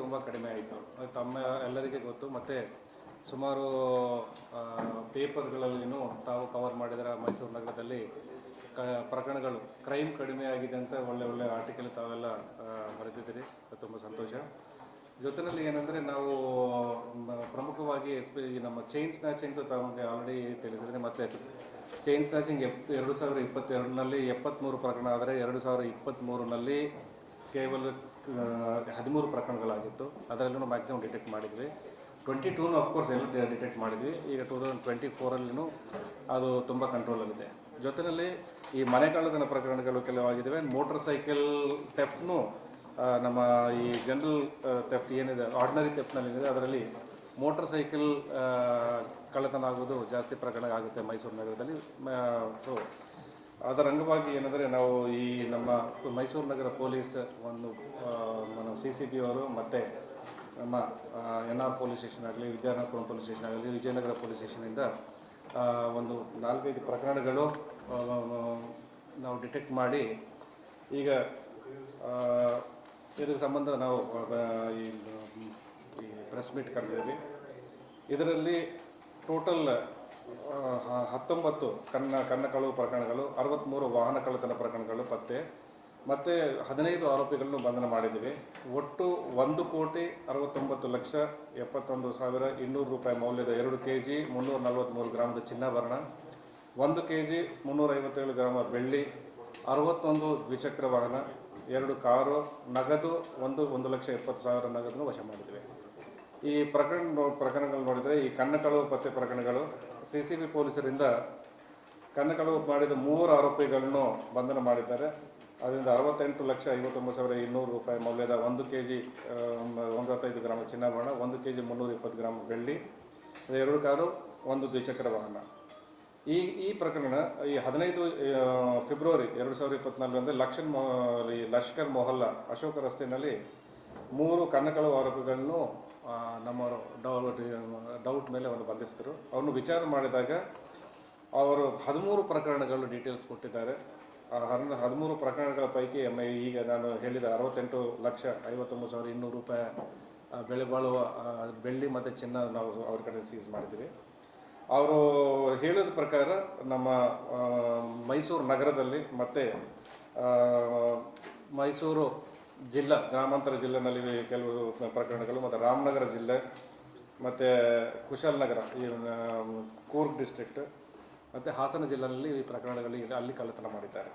ತುಂಬ ಕಡಿಮೆ ಆಯಿತು. ತಮ್ಮ ಎಲ್ಲರಿಗೆ ಗೊತ್ತು. ಮತ್ತು ಸುಮಾರು ಪೇಪರ್ಗಳಲ್ಲಿಯೂ ತಾವು ಕವರ್ ಮಾಡಿದರ ಮೈಸೂರು ನಗರದಲ್ಲಿ ಕ, ಪ್ರಕರಣಗಳು ಕ್ರೈಮ್ ಕಡಿಮೆ ಆಗಿದೆ ಅಂತ ಒಳ್ಳೆ ಒಳ್ಳೆ ಆರ್ಟಿಕಲ್ ತಾವೆಲ್ಲ ಬರೆದಿದ್ದೀರಿ. ತುಂಬ ಸಂತೋಷ. ಜೊತೆಯಲ್ಲಿ ಏನಂದರೆ ನಾವು ಪ್ರಮುಖವಾಗಿ ಎಸ್ ಪಿ ನಮ್ಮ ಚೈನ್ ಸ್ನ್ಯಾಚಿಂಗ್ ತಮಗೆ ಆಲ್ರೆಡಿ ತಿಳಿಸಿದ್ರೆ ಮತ್ತೆ ಚೈನ್ ಸ್ನ್ಯಾಚಿಂಗ್ ಎಪ್, ಎರಡು ಸಾವಿರದ ಇಪ್ಪತ್ತೆರಡರಲ್ಲಿ ಎಪ್ಪತ್ತ್ಮೂರು ಪ್ರಕರಣ ಆದರೆ ಎರಡು ಸಾವಿರದ ಇಪ್ಪತ್ತ್ಮೂರನಲ್ಲಿ ಕೇವಲ ಹದಿಮೂರು ಪ್ರಕರಣಗಳಾಗಿತ್ತು. ಅದರಲ್ಲೂ ಮ್ಯಾಕ್ಸಿಮಮ್ ಡಿಟೆಕ್ಟ್ ಮಾಡಿದ್ವಿ. ಟ್ವೆಂಟಿ ಟೂನು ಅಫ್ಕೋರ್ಸ್ ಎಲ್ಲ ಡಿಟೆಕ್ಟ್ ಮಾಡಿದ್ವಿ. ಈಗ ಟೂ ತೌಸಂಡ್ ಟ್ವೆಂಟಿ ಫೋರಲ್ಲಿನೂ ಅದು ತುಂಬ ಕಂಟ್ರೋಲಲ್ಲಿದೆ ಜೊತೆಯಲ್ಲಿ ಈ ಮನೆ ಕಳ್ಳತನ ಪ್ರಕರಣಗಳು ಕೆಲವಾಗಿದ್ದಾವೆ. ಮೋಟರ್ ಸೈಕಲ್ ಟೆಫ್ಟ್ನು ನಮ್ಮ ಈ ಜನರಲ್ ತೆಫ್ಟ್ ಏನಿದೆ ಆರ್ಡಿನರಿ ತೆಫ್ಟ್ನಲ್ಲಿದೆ ಅದರಲ್ಲಿ ಮೋಟರ್ ಸೈಕಲ್ ಕಳ್ಳತನ ಆಗೋದು ಜಾಸ್ತಿ ಪ್ರಕರಣ ಆಗುತ್ತೆ ಮೈಸೂರು ನಗರದಲ್ಲಿ. ಸೊ ಅದರ ಅಂಗವಾಗಿ ಏನಂದರೆ ನಾವು ಈ ನಮ್ಮ ಮೈಸೂರು ನಗರ ಪೊಲೀಸ್ ಒಂದು ನಮ್ಮ ಸಿ ಸಿ ಪಿ ಅವರು ಮತ್ತು ನಮ್ಮ ಎನ್ ಆರ್ ಪೊಲೀಸ್ ಸ್ಟೇಷನ್ ಆಗಲಿ ವಿದ್ಯಾನಗರ ಪೊಲೀಸ್ ಸ್ಟೇಷನ್ ಆಗಲಿ, ವಿಜಯನಗರ ಪೊಲೀಸ್ ಸ್ಟೇಷನಿಂದ ಒಂದು ನಾಲ್ಕೈದು ಪ್ರಕರಣಗಳು ನಾವು ಡಿಟೆಕ್ಟ್ ಮಾಡಿ ಈಗ ಇದಕ್ಕೆ ಸಂಬಂಧ ನಾವು ಈ ಈ ಪ್ರೆಸ್ ಮೀಟ್ ಕರೆದಿದ್ದೀವಿ. ಇದರಲ್ಲಿ ಟೋಟಲ್ ಹತ್ತೊಂಬತ್ತು ಕನ್ನ ಕನ್ನ ಕಳವು ಪ್ರಕರಣಗಳು ಅರವತ್ತ್ಮೂರು ವಾಹನ ಕಳ್ಳತನ ಪ್ರಕರಣಗಳು ಪತ್ತೆ, ಮತ್ತು ಹದಿನೈದು ಆರೋಪಿಗಳನ್ನು ಬಂಧನ ಮಾಡಿದ್ದೀವಿ. ಒಟ್ಟು ಒಂದು ಕೋಟಿ ಅರವತ್ತೊಂಬತ್ತು ಲಕ್ಷ ಎಪ್ಪತ್ತೊಂದು ಸಾವಿರ ಇನ್ನೂರು ರೂಪಾಯಿ ಮೌಲ್ಯದ ಎರಡು ಕೆ ಜಿ ಮುನ್ನೂರ ನಲವತ್ತ್ಮೂರು ಗ್ರಾಮದ ಚಿನ್ನಾಭರಣ, ಒಂದು ಕೆ ಜಿ ಮುನ್ನೂರೈವತ್ತೇಳು ಗ್ರಾಮ ಬೆಳ್ಳಿ, ಅರವತ್ತೊಂದು ದ್ವಿಚಕ್ರ ವಾಹನ, ಎರಡು ಕಾರು, ನಗದು ಒಂದು ಒಂದು ಲಕ್ಷ ಎಪ್ಪತ್ತು ಸಾವಿರ ನಗದನ್ನು ವಶ ಮಾಡಿದ್ವಿ ಈ ಪ್ರಕರಣ ಪ್ರಕರಣಗಳು ನೋಡಿದರೆ ಈ ಕಣ್ಣು ಕಳವು ಪತ್ತೆ ಪ್ರಕರಣಗಳು ಸಿ ಸಿ ಬಿ ಪೊಲೀಸರಿಂದ ಕನ್ನ ಕಳವು ಮಾಡಿದ ಮೂವರು ಆರೋಪಿಗಳನ್ನು ಬಂಧನ ಮಾಡಿದ್ದಾರೆ. ಅದರಿಂದ ಅರವತ್ತೆಂಟು ಲಕ್ಷ ಐವತ್ತೊಂಬತ್ತು ಸಾವಿರ ಇನ್ನೂರು ರೂಪಾಯಿ ಮೌಲ್ಯದ ಒಂದು ಕೆ ಜಿ ಒಂಬತ್ತೈದು ಗ್ರಾಮ ಚಿನ್ನಾಭರಣ, ಒಂದು ಕೆ ಜಿ ಮುನ್ನೂರ ಇಪ್ಪತ್ತು ಗ್ರಾಮ್ ಬೆಳ್ಳಿ, ಎರಡು ಕಾರು, ಒಂದು ದ್ವಿಚಕ್ರ ವಾಹನ. ಈ ಈ ಪ್ರಕರಣ ಈ ಹದಿನೈದು ಫೆಬ್ರವರಿ ಎರಡು ಸಾವಿರದ ಇಪ್ಪತ್ನಾಲ್ಕರಂದು ಲಕ್ಷನ್ ಮೊ ಲಷ್ಕರ್ ಮೊಹಲ್ಲಾ ಅಶೋಕ ರಸ್ತೆಯಲ್ಲಿ ಮೂರು ಕನ್ನಕಳವು ಆರೋಪಿಗಳನ್ನು ಆ, ನಮ್ಮವರು ಡೌಟ್ ಮೇಲೆ ಅವನು ಬಂಧಿಸಿದರು. ಅವನು ವಿಚಾರ ಮಾಡಿದಾಗ ಅವರು ಹದಿಮೂರು ಪ್ರಕರಣಗಳು ಡೀಟೇಲ್ಸ್ ಕೊಟ್ಟಿದ್ದಾರೆ. ಹದಿಮೂರು ಪ್ರಕರಣಗಳ ಪೈಕಿ ಎಂ ಐ ಈಗ ನಾನು ಹೇಳಿದ ಅರವತ್ತೆಂಟು ಲಕ್ಷ ಐವತ್ತೊಂಬತ್ತು ಸಾವಿರ ಇನ್ನೂರು ರೂಪಾಯಿ ಬೆಳೆ ಬಾಳುವ ಬೆಳ್ಳಿ ಮತ್ತು ಚಿನ್ನ ನಾವು ಅವ್ರ ಕಡೆ ಸೀಸ್ ಮಾಡಿದ್ದೀವಿ ಅವರು ಹೇಳಿದ ಪ್ರಕಾರ ನಮ್ಮ ಮೈಸೂರು ನಗರದಲ್ಲಿ ಮತ್ತು ಮೈಸೂರು ಜಿಲ್ಲಾ, ಗ್ರಾಮಾಂತರ ಜಿಲ್ಲೆನಲ್ಲಿ ಕೆಲವು ಪ್ರಕರಣಗಳು ಮತ್ತು ರಾಮನಗರ ಜಿಲ್ಲೆ ಮತ್ತು ಕುಶಾಲನಗರ ಈ ಕೂರ್ಗ್ ಡಿಸ್ಟ್ರಿಕ್ಟ್ ಮತ್ತು ಹಾಸನ ಜಿಲ್ಲೆಯಲ್ಲಿ ಈ ಪ್ರಕರಣಗಳಲ್ಲಿ ಅಲ್ಲಿ ಕಳ್ಳತನ ಮಾಡಿದ್ದಾರೆ.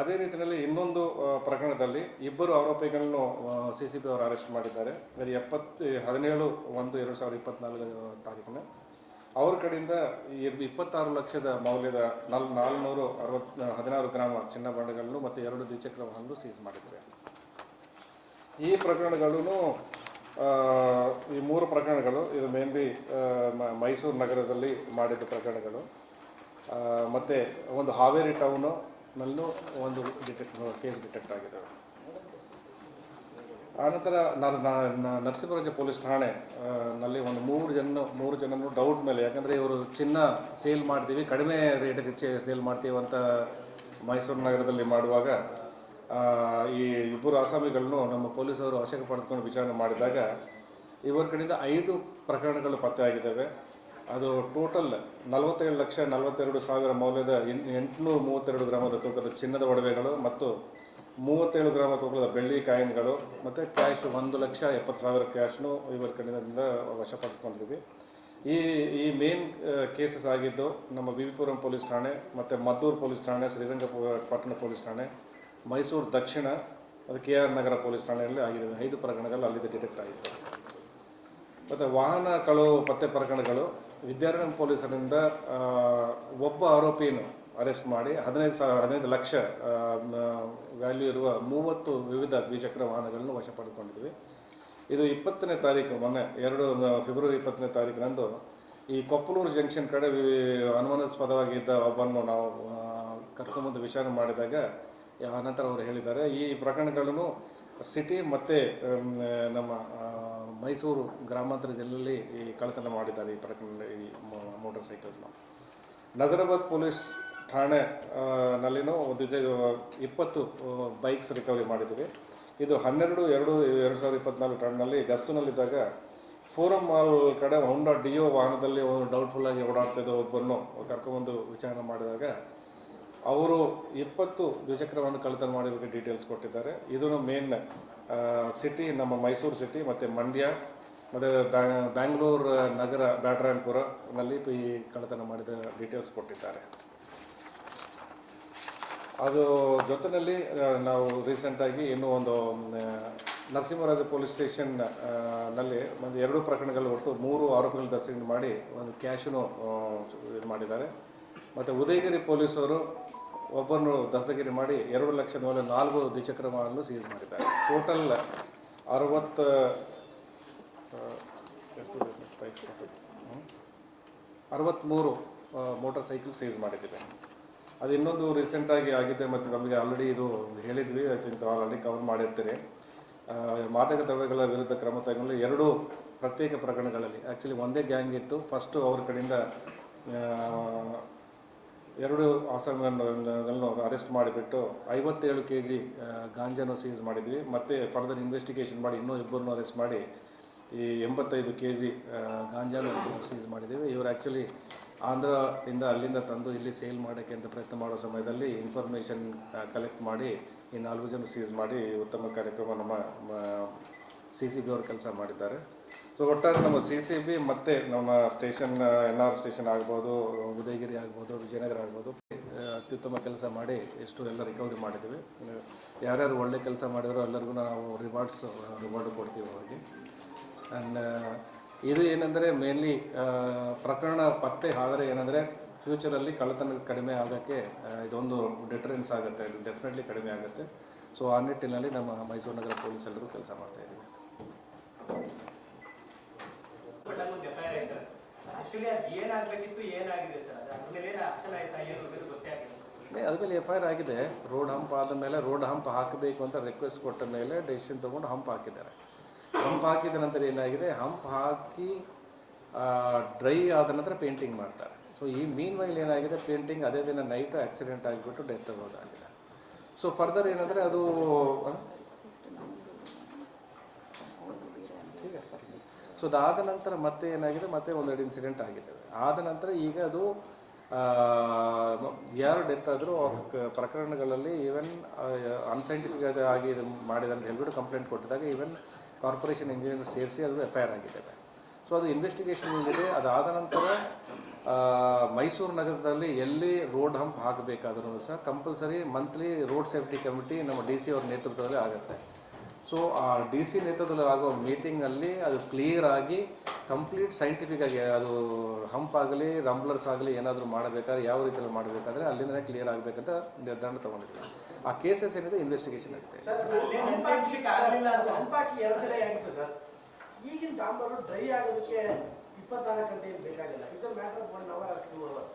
ಅದೇ ರೀತಿಯಲ್ಲಿ ಇನ್ನೊಂದು ಪ್ರಕರಣದಲ್ಲಿ ಇಬ್ಬರು ಆರೋಪಿಗಳನ್ನು ಸಿ ಸಿ ಬಿ ಅವರು ಅರೆಸ್ಟ್ ಮಾಡಿದ್ದಾರೆ. ಅದು ಎಪ್ಪತ್ತು, ಹದಿನೇಳು ಒಂದು ಎರಡು ಸಾವಿರದ ಇಪ್ಪತ್ತ್ನಾಲ್ಕು ತಾರೀಕಿನ ಅವ್ರ ಕಡೆಯಿಂದ ಇಪ್ಪತ್ತಾರು ಲಕ್ಷದ ಮೌಲ್ಯದ ನಲ್, ನಾಲ್ನೂರು ಅರವತ್ತು, ಹದಿನಾರು ಗ್ರಾಮ ಚಿನ್ನಾಭರಣಗಳನ್ನು ಮತ್ತು ಎರಡು ದ್ವಿಚಕ್ರ ವಾಹನಗಳು ಸೀಸ್ ಮಾಡಿದ್ದಾರೆ. ಈ ಪ್ರಕರಣಗಳು ಈ ಮೂರು ಪ್ರಕರಣಗಳು, ಇದು ಮೇನ್ಲಿ ಮೈಸೂರು ನಗರದಲ್ಲಿ ಮಾಡಿದ ಪ್ರಕರಣಗಳು. ಮತ್ತು ಒಂದು ಹಾವೇರಿ ಟೌನು ನಲ್ಲೂ ಒಂದು ಡಿಟೆಕ್ಟ್ ಕೇಸ್ ಡಿಟೆಕ್ಟ್ ಆಗಿದೆ ಆನಂತರ ನರಸಿಂಹರಾಜ ಪೊಲೀಸ್ ಠಾಣೆ ನಲ್ಲಿ ಒಂದು ಮೂರು ಜನ, ಮೂರು ಜನನು ಡೌಟ್ ಮೇಲೆ. ಯಾಕಂದರೆ ಇವರು ಚಿನ್ನ ಸೇಲ್ ಮಾಡ್ತೀವಿ, ಕಡಿಮೆ ರೇಟಿಗೆ ಸೇಲ್ ಮಾಡ್ತೀವಿ ಅಂತ ಮೈಸೂರು ನಗರದಲ್ಲಿ ಮಾಡುವಾಗ ಈ ಇಬ್ಬರು ಆಸಾಮಿಗಳನ್ನು ನಮ್ಮ ಪೊಲೀಸರು ವಶಕ್ಕೆ ಪಡೆದುಕೊಂಡು ವಿಚಾರಣೆ ಮಾಡಿದಾಗ ಇವರ ಕಡೆಯಿಂದ ಐದು ಪ್ರಕರಣಗಳು ಪತ್ತೆಯಾಗಿದ್ದಾವೆ. ಅದು ಟೋಟಲ್ ನಲವತ್ತೇಳು ಲಕ್ಷ ನಲವತ್ತೆರಡು ಸಾವಿರ ಮೌಲ್ಯದ ಎಂಟುನೂರ ಮೂವತ್ತೆರಡು ಗ್ರಾಮದ ತೂಕದ ಚಿನ್ನದ ಒಡವೆಗಳು ಮತ್ತು ಮೂವತ್ತೇಳು ಗ್ರಾಮ ತೂಕದ ಬೆಳ್ಳಿ ಕಾಯಿನ್ಗಳು ಮತ್ತು ಕ್ಯಾಶ್ ಒಂದು ಲಕ್ಷ ಎಪ್ಪತ್ತು ಸಾವಿರ ಕ್ಯಾಶ್ನು ಇವರ ಕಡೆಯಿಂದ ವಶಪಡಿಸ್ಕೊಂಡಿದ್ವಿ ಈ ಈ ಮೇನ್ ಕೇಸಸ್ ಆಗಿದ್ದು ನಮ್ಮ ವಿ ಪೊಲೀಸ್ ಠಾಣೆ ಮತ್ತು ಮದ್ದೂರು ಪೊಲೀಸ್ ಠಾಣೆ ಶ್ರೀರಂಗಪಟ್ಟಣ ಪಟ್ಟಣ ಪೊಲೀಸ್ ಠಾಣೆ ಮೈಸೂರು ದಕ್ಷಿಣ ಅದು ಕೆ ಆರ್ ನಗರ ಪೊಲೀಸ್ ಠಾಣೆಯಲ್ಲಿ ಆಗಿದೆ. ಐದು ಪ್ರಕರಣಗಳು ಅಲ್ಲಿದ್ದ ಡಿಟೆಕ್ಟ್ ಆಗಿದೆ. ಮತ್ತು ವಾಹನ ಕಳವು, ಪತ್ತೆ ಪ್ರಕರಣಗಳು, ವಿದ್ಯಾರಣ್ಯ ಪೊಲೀಸರಿಂದ ಒಬ್ಬ ಆರೋಪಿಯನ್ನು ಅರೆಸ್ಟ್ ಮಾಡಿ ಹದಿನೈದು ಸಾವಿರ ಹದಿನೈದು ಲಕ್ಷ ವ್ಯಾಲ್ಯೂ ಇರುವ ಮೂವತ್ತು ವಿವಿಧ ದ್ವಿಚಕ್ರ ವಾಹನಗಳನ್ನು ವಶಪಡಿಕೊಂಡಿದ್ವಿ. ಇದು ಇಪ್ಪತ್ತನೇ ತಾರೀಕು, ಮೊನ್ನೆ, ಎರಡು ಫೆಬ್ರವರಿ ಇಪ್ಪತ್ತನೇ ತಾರೀಕಿನಂದು ಈ ಕೊಪ್ಪಲೂರು ಜಂಕ್ಷನ್ ಕಡೆ ಅನುಮಾನಾಸ್ಪದವಾಗಿದ್ದ ಒಬ್ಬನ್ನು ನಾವು ಕರ್ಕೊಂಬಂದು ವಿಚಾರಣೆ ಮಾಡಿದಾಗ ಆನಂತರ ಅವರು ಹೇಳಿದ್ದಾರೆ. ಈ ಪ್ರಕರಣಗಳನ್ನು ಸಿಟಿ ಮತ್ತು ನಮ್ಮ ಮೈಸೂರು ಗ್ರಾಮಾಂತರ ಜಿಲ್ಲೆಯಲ್ಲಿ ಈ ಕಳ್ಳತನ ಮಾಡಿದ್ದಾರೆ ಈ ಪ್ರಕರಣ, ಈ ಮೋಟರ್ ಸೈಕಲ್ಸ್ನ. ನಜರಾಬಾದ್ ಪೊಲೀಸ್ ಠಾಣೆ ನಲ್ಲಿನೂ ಒಂದು ಇಪ್ಪತ್ತು ಬೈಕ್ಸ್ ರಿಕವರಿ ಮಾಡಿದ್ದೀವಿ. ಇದು ಹನ್ನೆರಡು, ಎರಡು ಎರಡು ಸಾವಿರದ ಇಪ್ಪತ್ತ್ನಾಲ್ಕು ಠಾಣೆನಲ್ಲಿ ಗಸ್ತುನಲ್ಲಿದ್ದಾಗ ಫೋರಂ ಮಾಲ್ ಕಡೆ ಹೊಂಡಾ ಡಿಯೋ ವಾಹನದಲ್ಲಿ ಒಂದು ಡೌಟ್ಫುಲ್ ಆಗಿ ಓಡಾಡ್ತಿದ್ದ ಒಬ್ಬರನ್ನು ಕರ್ಕೊಂಬಂದು ವಿಚಾರಣೆ ಮಾಡಿದಾಗ ಅವರು ಇಪ್ಪತ್ತು ದ್ವಿಚಕ್ರವನ್ನು ಕಳ್ಳತನ ಮಾಡಿದ ಬಗ್ಗೆ ಡೀಟೇಲ್ಸ್ ಕೊಟ್ಟಿದ್ದಾರೆ. ಇದನ್ನು ಮೇನ್ ಸಿಟಿ ನಮ್ಮ ಮೈಸೂರು ಸಿಟಿ ಮತ್ತು ಮಂಡ್ಯ ಮತ್ತು ಬ್ಯಾಂಗ್ಳೂರು ನಗರ ಬ್ಯಾಟ್ರಾಯನ್ಪುರನಲ್ಲಿ ಈ ಕಳ್ಳತನ ಮಾಡಿದ ಡೀಟೇಲ್ಸ್ ಕೊಟ್ಟಿದ್ದಾರೆ. ಅದು ಜೊತೆಯಲ್ಲಿ ನಾವು ರೀಸೆಂಟಾಗಿ ಇನ್ನೂ ಒಂದು ನರಸಿಂಹರಾಜ ಪೊಲೀಸ್ ಸ್ಟೇಷನ್ನಲ್ಲಿ ಒಂದು ಎರಡು ಪ್ರಕರಣಗಳು ಒಟ್ಟು ಮೂರು ಆರೋಪಿಗಳು ದರ್ಶನ ಮಾಡಿ ಒಂದು ಕ್ಯಾಶನ್ನು ಇದು ಮಾಡಿದ್ದಾರೆ. ಮತ್ತು ಉದಯಗಿರಿ ಪೊಲೀಸರು ಒಬ್ಬರನ್ನು ದಸ್ತಗಿರಿ ಮಾಡಿ ಎರಡು ಲಕ್ಷ ಮೇಲೆ ನಾಲ್ಕು ದ್ವಿಚಕ್ರ ವಾಹನ ಸೀಸ್ ಮಾಡಿದ್ದಾರೆ. ಟೋಟಲ್ ಅರವತ್ತು? ಅರವತ್ತ್ಮೂರು ಮೋಟಾರ್ ಸೈಕಲ್ ಸೀಸ್ ಮಾಡಿದ್ದೀವಿ. ಅದು ಇನ್ನೊಂದು ರೀಸೆಂಟಾಗಿ ಆಗಿದೆ ಮತ್ತು ನಮಗೆ ಆಲ್ರೆಡಿ ಇದು ಹೇಳಿದ್ವಿ. ಐ ತಿಂಕ್ ಆಲ್ರೆಡಿ ಕವರ್ ಮಾಡಿರ್ತೀರಿ. ಮಾದಕ ದ್ರವ್ಯಗಳ ವಿರುದ್ಧ ಕ್ರಮ ತಗೊಂಡು ಎರಡು ಪ್ರತ್ಯೇಕ ಪ್ರಕರಣಗಳಲ್ಲಿ ಆ್ಯಕ್ಚುಲಿ ಒಂದೇ ಗ್ಯಾಂಗ್ ಇತ್ತು. ಫಸ್ಟು ಅವ್ರ ಕಡೆಯಿಂದ ಎರಡು ಆಸಾಮಿಗಳನ್ನು ಅರೆಸ್ಟ್ ಮಾಡಿಬಿಟ್ಟು ಐವತ್ತೇಳು ಕೆ ಜಿ ಗಾಂಜಾನು ಸೀಸ್ ಮಾಡಿದ್ವಿ. ಮತ್ತು ಫರ್ದರ್ ಇನ್ವೆಸ್ಟಿಗೇಷನ್ ಮಾಡಿ ಇನ್ನೂ ಇಬ್ಬರನ್ನು ಅರೆಸ್ಟ್ ಮಾಡಿ ಈ ಎಂಬತ್ತೈದು ಕೆ ಜಿ ಗಾಂಜಾನು ಸೀಸ್ ಮಾಡಿದ್ದೀವಿ. ಇವರು ಆ್ಯಕ್ಚುಲಿ ಆಂಧ್ರದಿಂದ ಅಲ್ಲಿಂದ ತಂದು ಇಲ್ಲಿ ಸೇಲ್ ಮಾಡೋಕ್ಕೆ ಅಂತ ಪ್ರಯತ್ನ ಮಾಡೋ ಸಮಯದಲ್ಲಿ ಇನ್ಫಾರ್ಮೇಷನ್ ಕಲೆಕ್ಟ್ ಮಾಡಿ ಈ ನಾಲ್ಕು ಜನ ಸೀಸ್ ಮಾಡಿ ಉತ್ತಮ ಕಾರ್ಯಕ್ರಮ ನಮ್ಮ ಸಿ ಸಿ ಬಿ ಅವರು ಕೆಲಸ ಮಾಡಿದ್ದಾರೆ. ಸೊ ಒಟ್ಟಾರೆ ನಮ್ಮ ಸಿ ಸಿ ಬಿ ಮತ್ತು ನಮ್ಮ ಸ್ಟೇಷನ್ ಎನ್ ಆರ್ ಸ್ಟೇಷನ್ ಆಗ್ಬೋದು, ಉದಯಗಿರಿ ಆಗ್ಬೋದು, ವಿಜಯನಗರ ಆಗ್ಬೋದು ಅತ್ಯುತ್ತಮ ಕೆಲಸ ಮಾಡಿ ಎಷ್ಟು ಎಲ್ಲ ರಿಕವರಿ ಮಾಡಿದ್ದೀವಿ. ಯಾರ್ಯಾರು ಒಳ್ಳೆ ಕೆಲಸ ಮಾಡಿದ್ರು ಎಲ್ಲರಿಗೂ ನಾವು ರಿವಾರ್ಡ್ಸ್ ರಿವಾರ್ಡ್ ಕೊಡ್ತೀವಿ ಅವ್ರಿಗೆ. ಆ್ಯಂಡ್ ಇದು ಏನಂದರೆ ಮೇನ್ಲಿ ಪ್ರಕರಣ ಪತ್ತೆ ಆದರೆ ಏನಂದರೆ ಫ್ಯೂಚರಲ್ಲಿ ಕಳ್ಳತನ ಕಡಿಮೆ ಆಗೋಕ್ಕೆ ಇದೊಂದು ಡಿಟರೆನ್ಸ್ ಆಗುತ್ತೆ ಡೆಫಿನೆಟ್ಲಿ ಕಡಿಮೆ ಆಗುತ್ತೆ. ಸೊ ಆ ನಿಟ್ಟಿನಲ್ಲಿ ನಮ್ಮ ಮೈಸೂರು ನಗರ ಪೊಲೀಸ್ ಎಲ್ಲರೂ ಕೆಲಸ ಮಾಡ್ತಾ ಇದ್ದೀವಿ ಬಟ್ ಅಲ್ಲಿ ಒಂದು ಎಫ್ಐಆರ್ ಆಯ್ತು ಆಕ್ಚುಲಿ ಎಫ್ ಐ ಆರ್ ಆಗಿದೆ. ರೋಡ್ ಹಂಪ್ ಆದ ಮೇಲೆ ರೋಡ್ ಹಂಪ್ ಹಾಕಬೇಕು ಅಂತ ರಿಕ್ವೆಸ್ಟ್ ಕೊಟ್ಟ ಮೇಲೆ ಡೆಸಿಷನ್ ತೊಗೊಂಡು ಹಂಪ್ ಹಾಕಿದ್ದಾರೆ. ಹಂಪ್ ಹಾಕಿದ ನಂತರ ಏನಾಗಿದೆ? ಹಂಪ್ ಹಾಕಿ ಡ್ರೈ ಆದ ನಂತರ ಪೇಂಟಿಂಗ್ ಮಾಡ್ತಾರೆ. ಸೊ ಈ ಮೀನ್ ವೈಲ್ ಏನಾಗಿದೆ? ಪೇಂಟಿಂಗ್ ಅದೇ ದಿನ ನೈಟ್ ಆಕ್ಸಿಡೆಂಟ್ ಆಗಿಬಿಟ್ಟು ಡೆತ್ ಆಗೋದಾಗಿದೆ ಸೊ ಫರ್ದರ್ ಏನಂದರೆ ಅದು ಆ? ಸೊ ಅದಾದ ನಂತರ ಮತ್ತೆ ಏನಾಗಿದೆ? ಮತ್ತೆ ಒಂದೆರಡು ಇನ್ಸಿಡೆಂಟ್ ಆಗಿದೆ. ಆದ ನಂತರ ಈಗ ಅದು ಯಾರು ಡೆತ್ ಆದರೂ ಪ್ರಕರಣಗಳಲ್ಲಿ ಈವನ್ ಅನ್ಸೈಂಟಿಫಿಕ್ ಆಗಿ ಇದು ಮಾಡಿದೆ ಅಂತ ಹೇಳ್ಬಿಟ್ಟು ಕಂಪ್ಲೇಂಟ್ ಕೊಟ್ಟಿದಾಗ ಈವನ್ ಕಾರ್ಪೊರೇಷನ್ ಇಂಜಿನಿಯರ್ ಸೇರಿಸಿ ಅದು ಎಫ್ ಐ ಆರ್ ಆಗಿದೆ ಸೊ ಅದು ಇನ್ವೆಸ್ಟಿಗೇಷನ್ ಏನಿದೆ? ಅದಾದ ನಂತರ ಮೈಸೂರು ನಗರದಲ್ಲಿ ಎಲ್ಲಿ ರೋಡ್ ಹಂಪ್ ಹಾಕಬೇಕಾದ್ರೂ ಸಹ compulsory monthly road safety committee ನಮ್ಮ ಡಿ ಸಿ ಅವ್ರ ನೇತೃತ್ವದಲ್ಲಿ ಆಗುತ್ತೆ. ಸೊ ಆ ಡಿ ಸಿ ನೇತೃತ್ವದಲ್ಲಿ ಆಗೋ ಮೀಟಿಂಗಲ್ಲಿ ಅದು ಕ್ಲಿಯರ್ ಆಗಿ ಕಂಪ್ಲೀಟ್ ಸೈಂಟಿಫಿಕ್ ಆಗಿ ಅದು ಹಂಪ್ ಆಗಲಿ ರಂಬ್ಲರ್ಸ್ ಆಗಲಿ ಏನಾದರೂ ಮಾಡಬೇಕಾದ್ರೆ ಯಾವ ರೀತಿಯಲ್ಲಿ ಮಾಡಬೇಕಾದ್ರೆ ಅಲ್ಲಿಂದನೇ ಕ್ಲಿಯರ್ ಆಗಬೇಕಂತ ನಿರ್ಧಾರ ತೊಗೊಂಡಿದ್ದೀವಿ. ಆ ಕೇಸಸ್ ಏನಿದೆ ಇನ್ವೆಸ್ಟಿಗೇಷನ್ ಆಗುತ್ತೆ ಈಗಿನ ಡಾಂಬರು ಡ್ರೈ ಆಗೋದಕ್ಕೆ ಇಪ್ಪತ್ನಾಲ್ಕು ಗಂಟೆ ಬೇಕಾಗಿಲ್ಲ. ಇದ್ರ matter of one hour two hour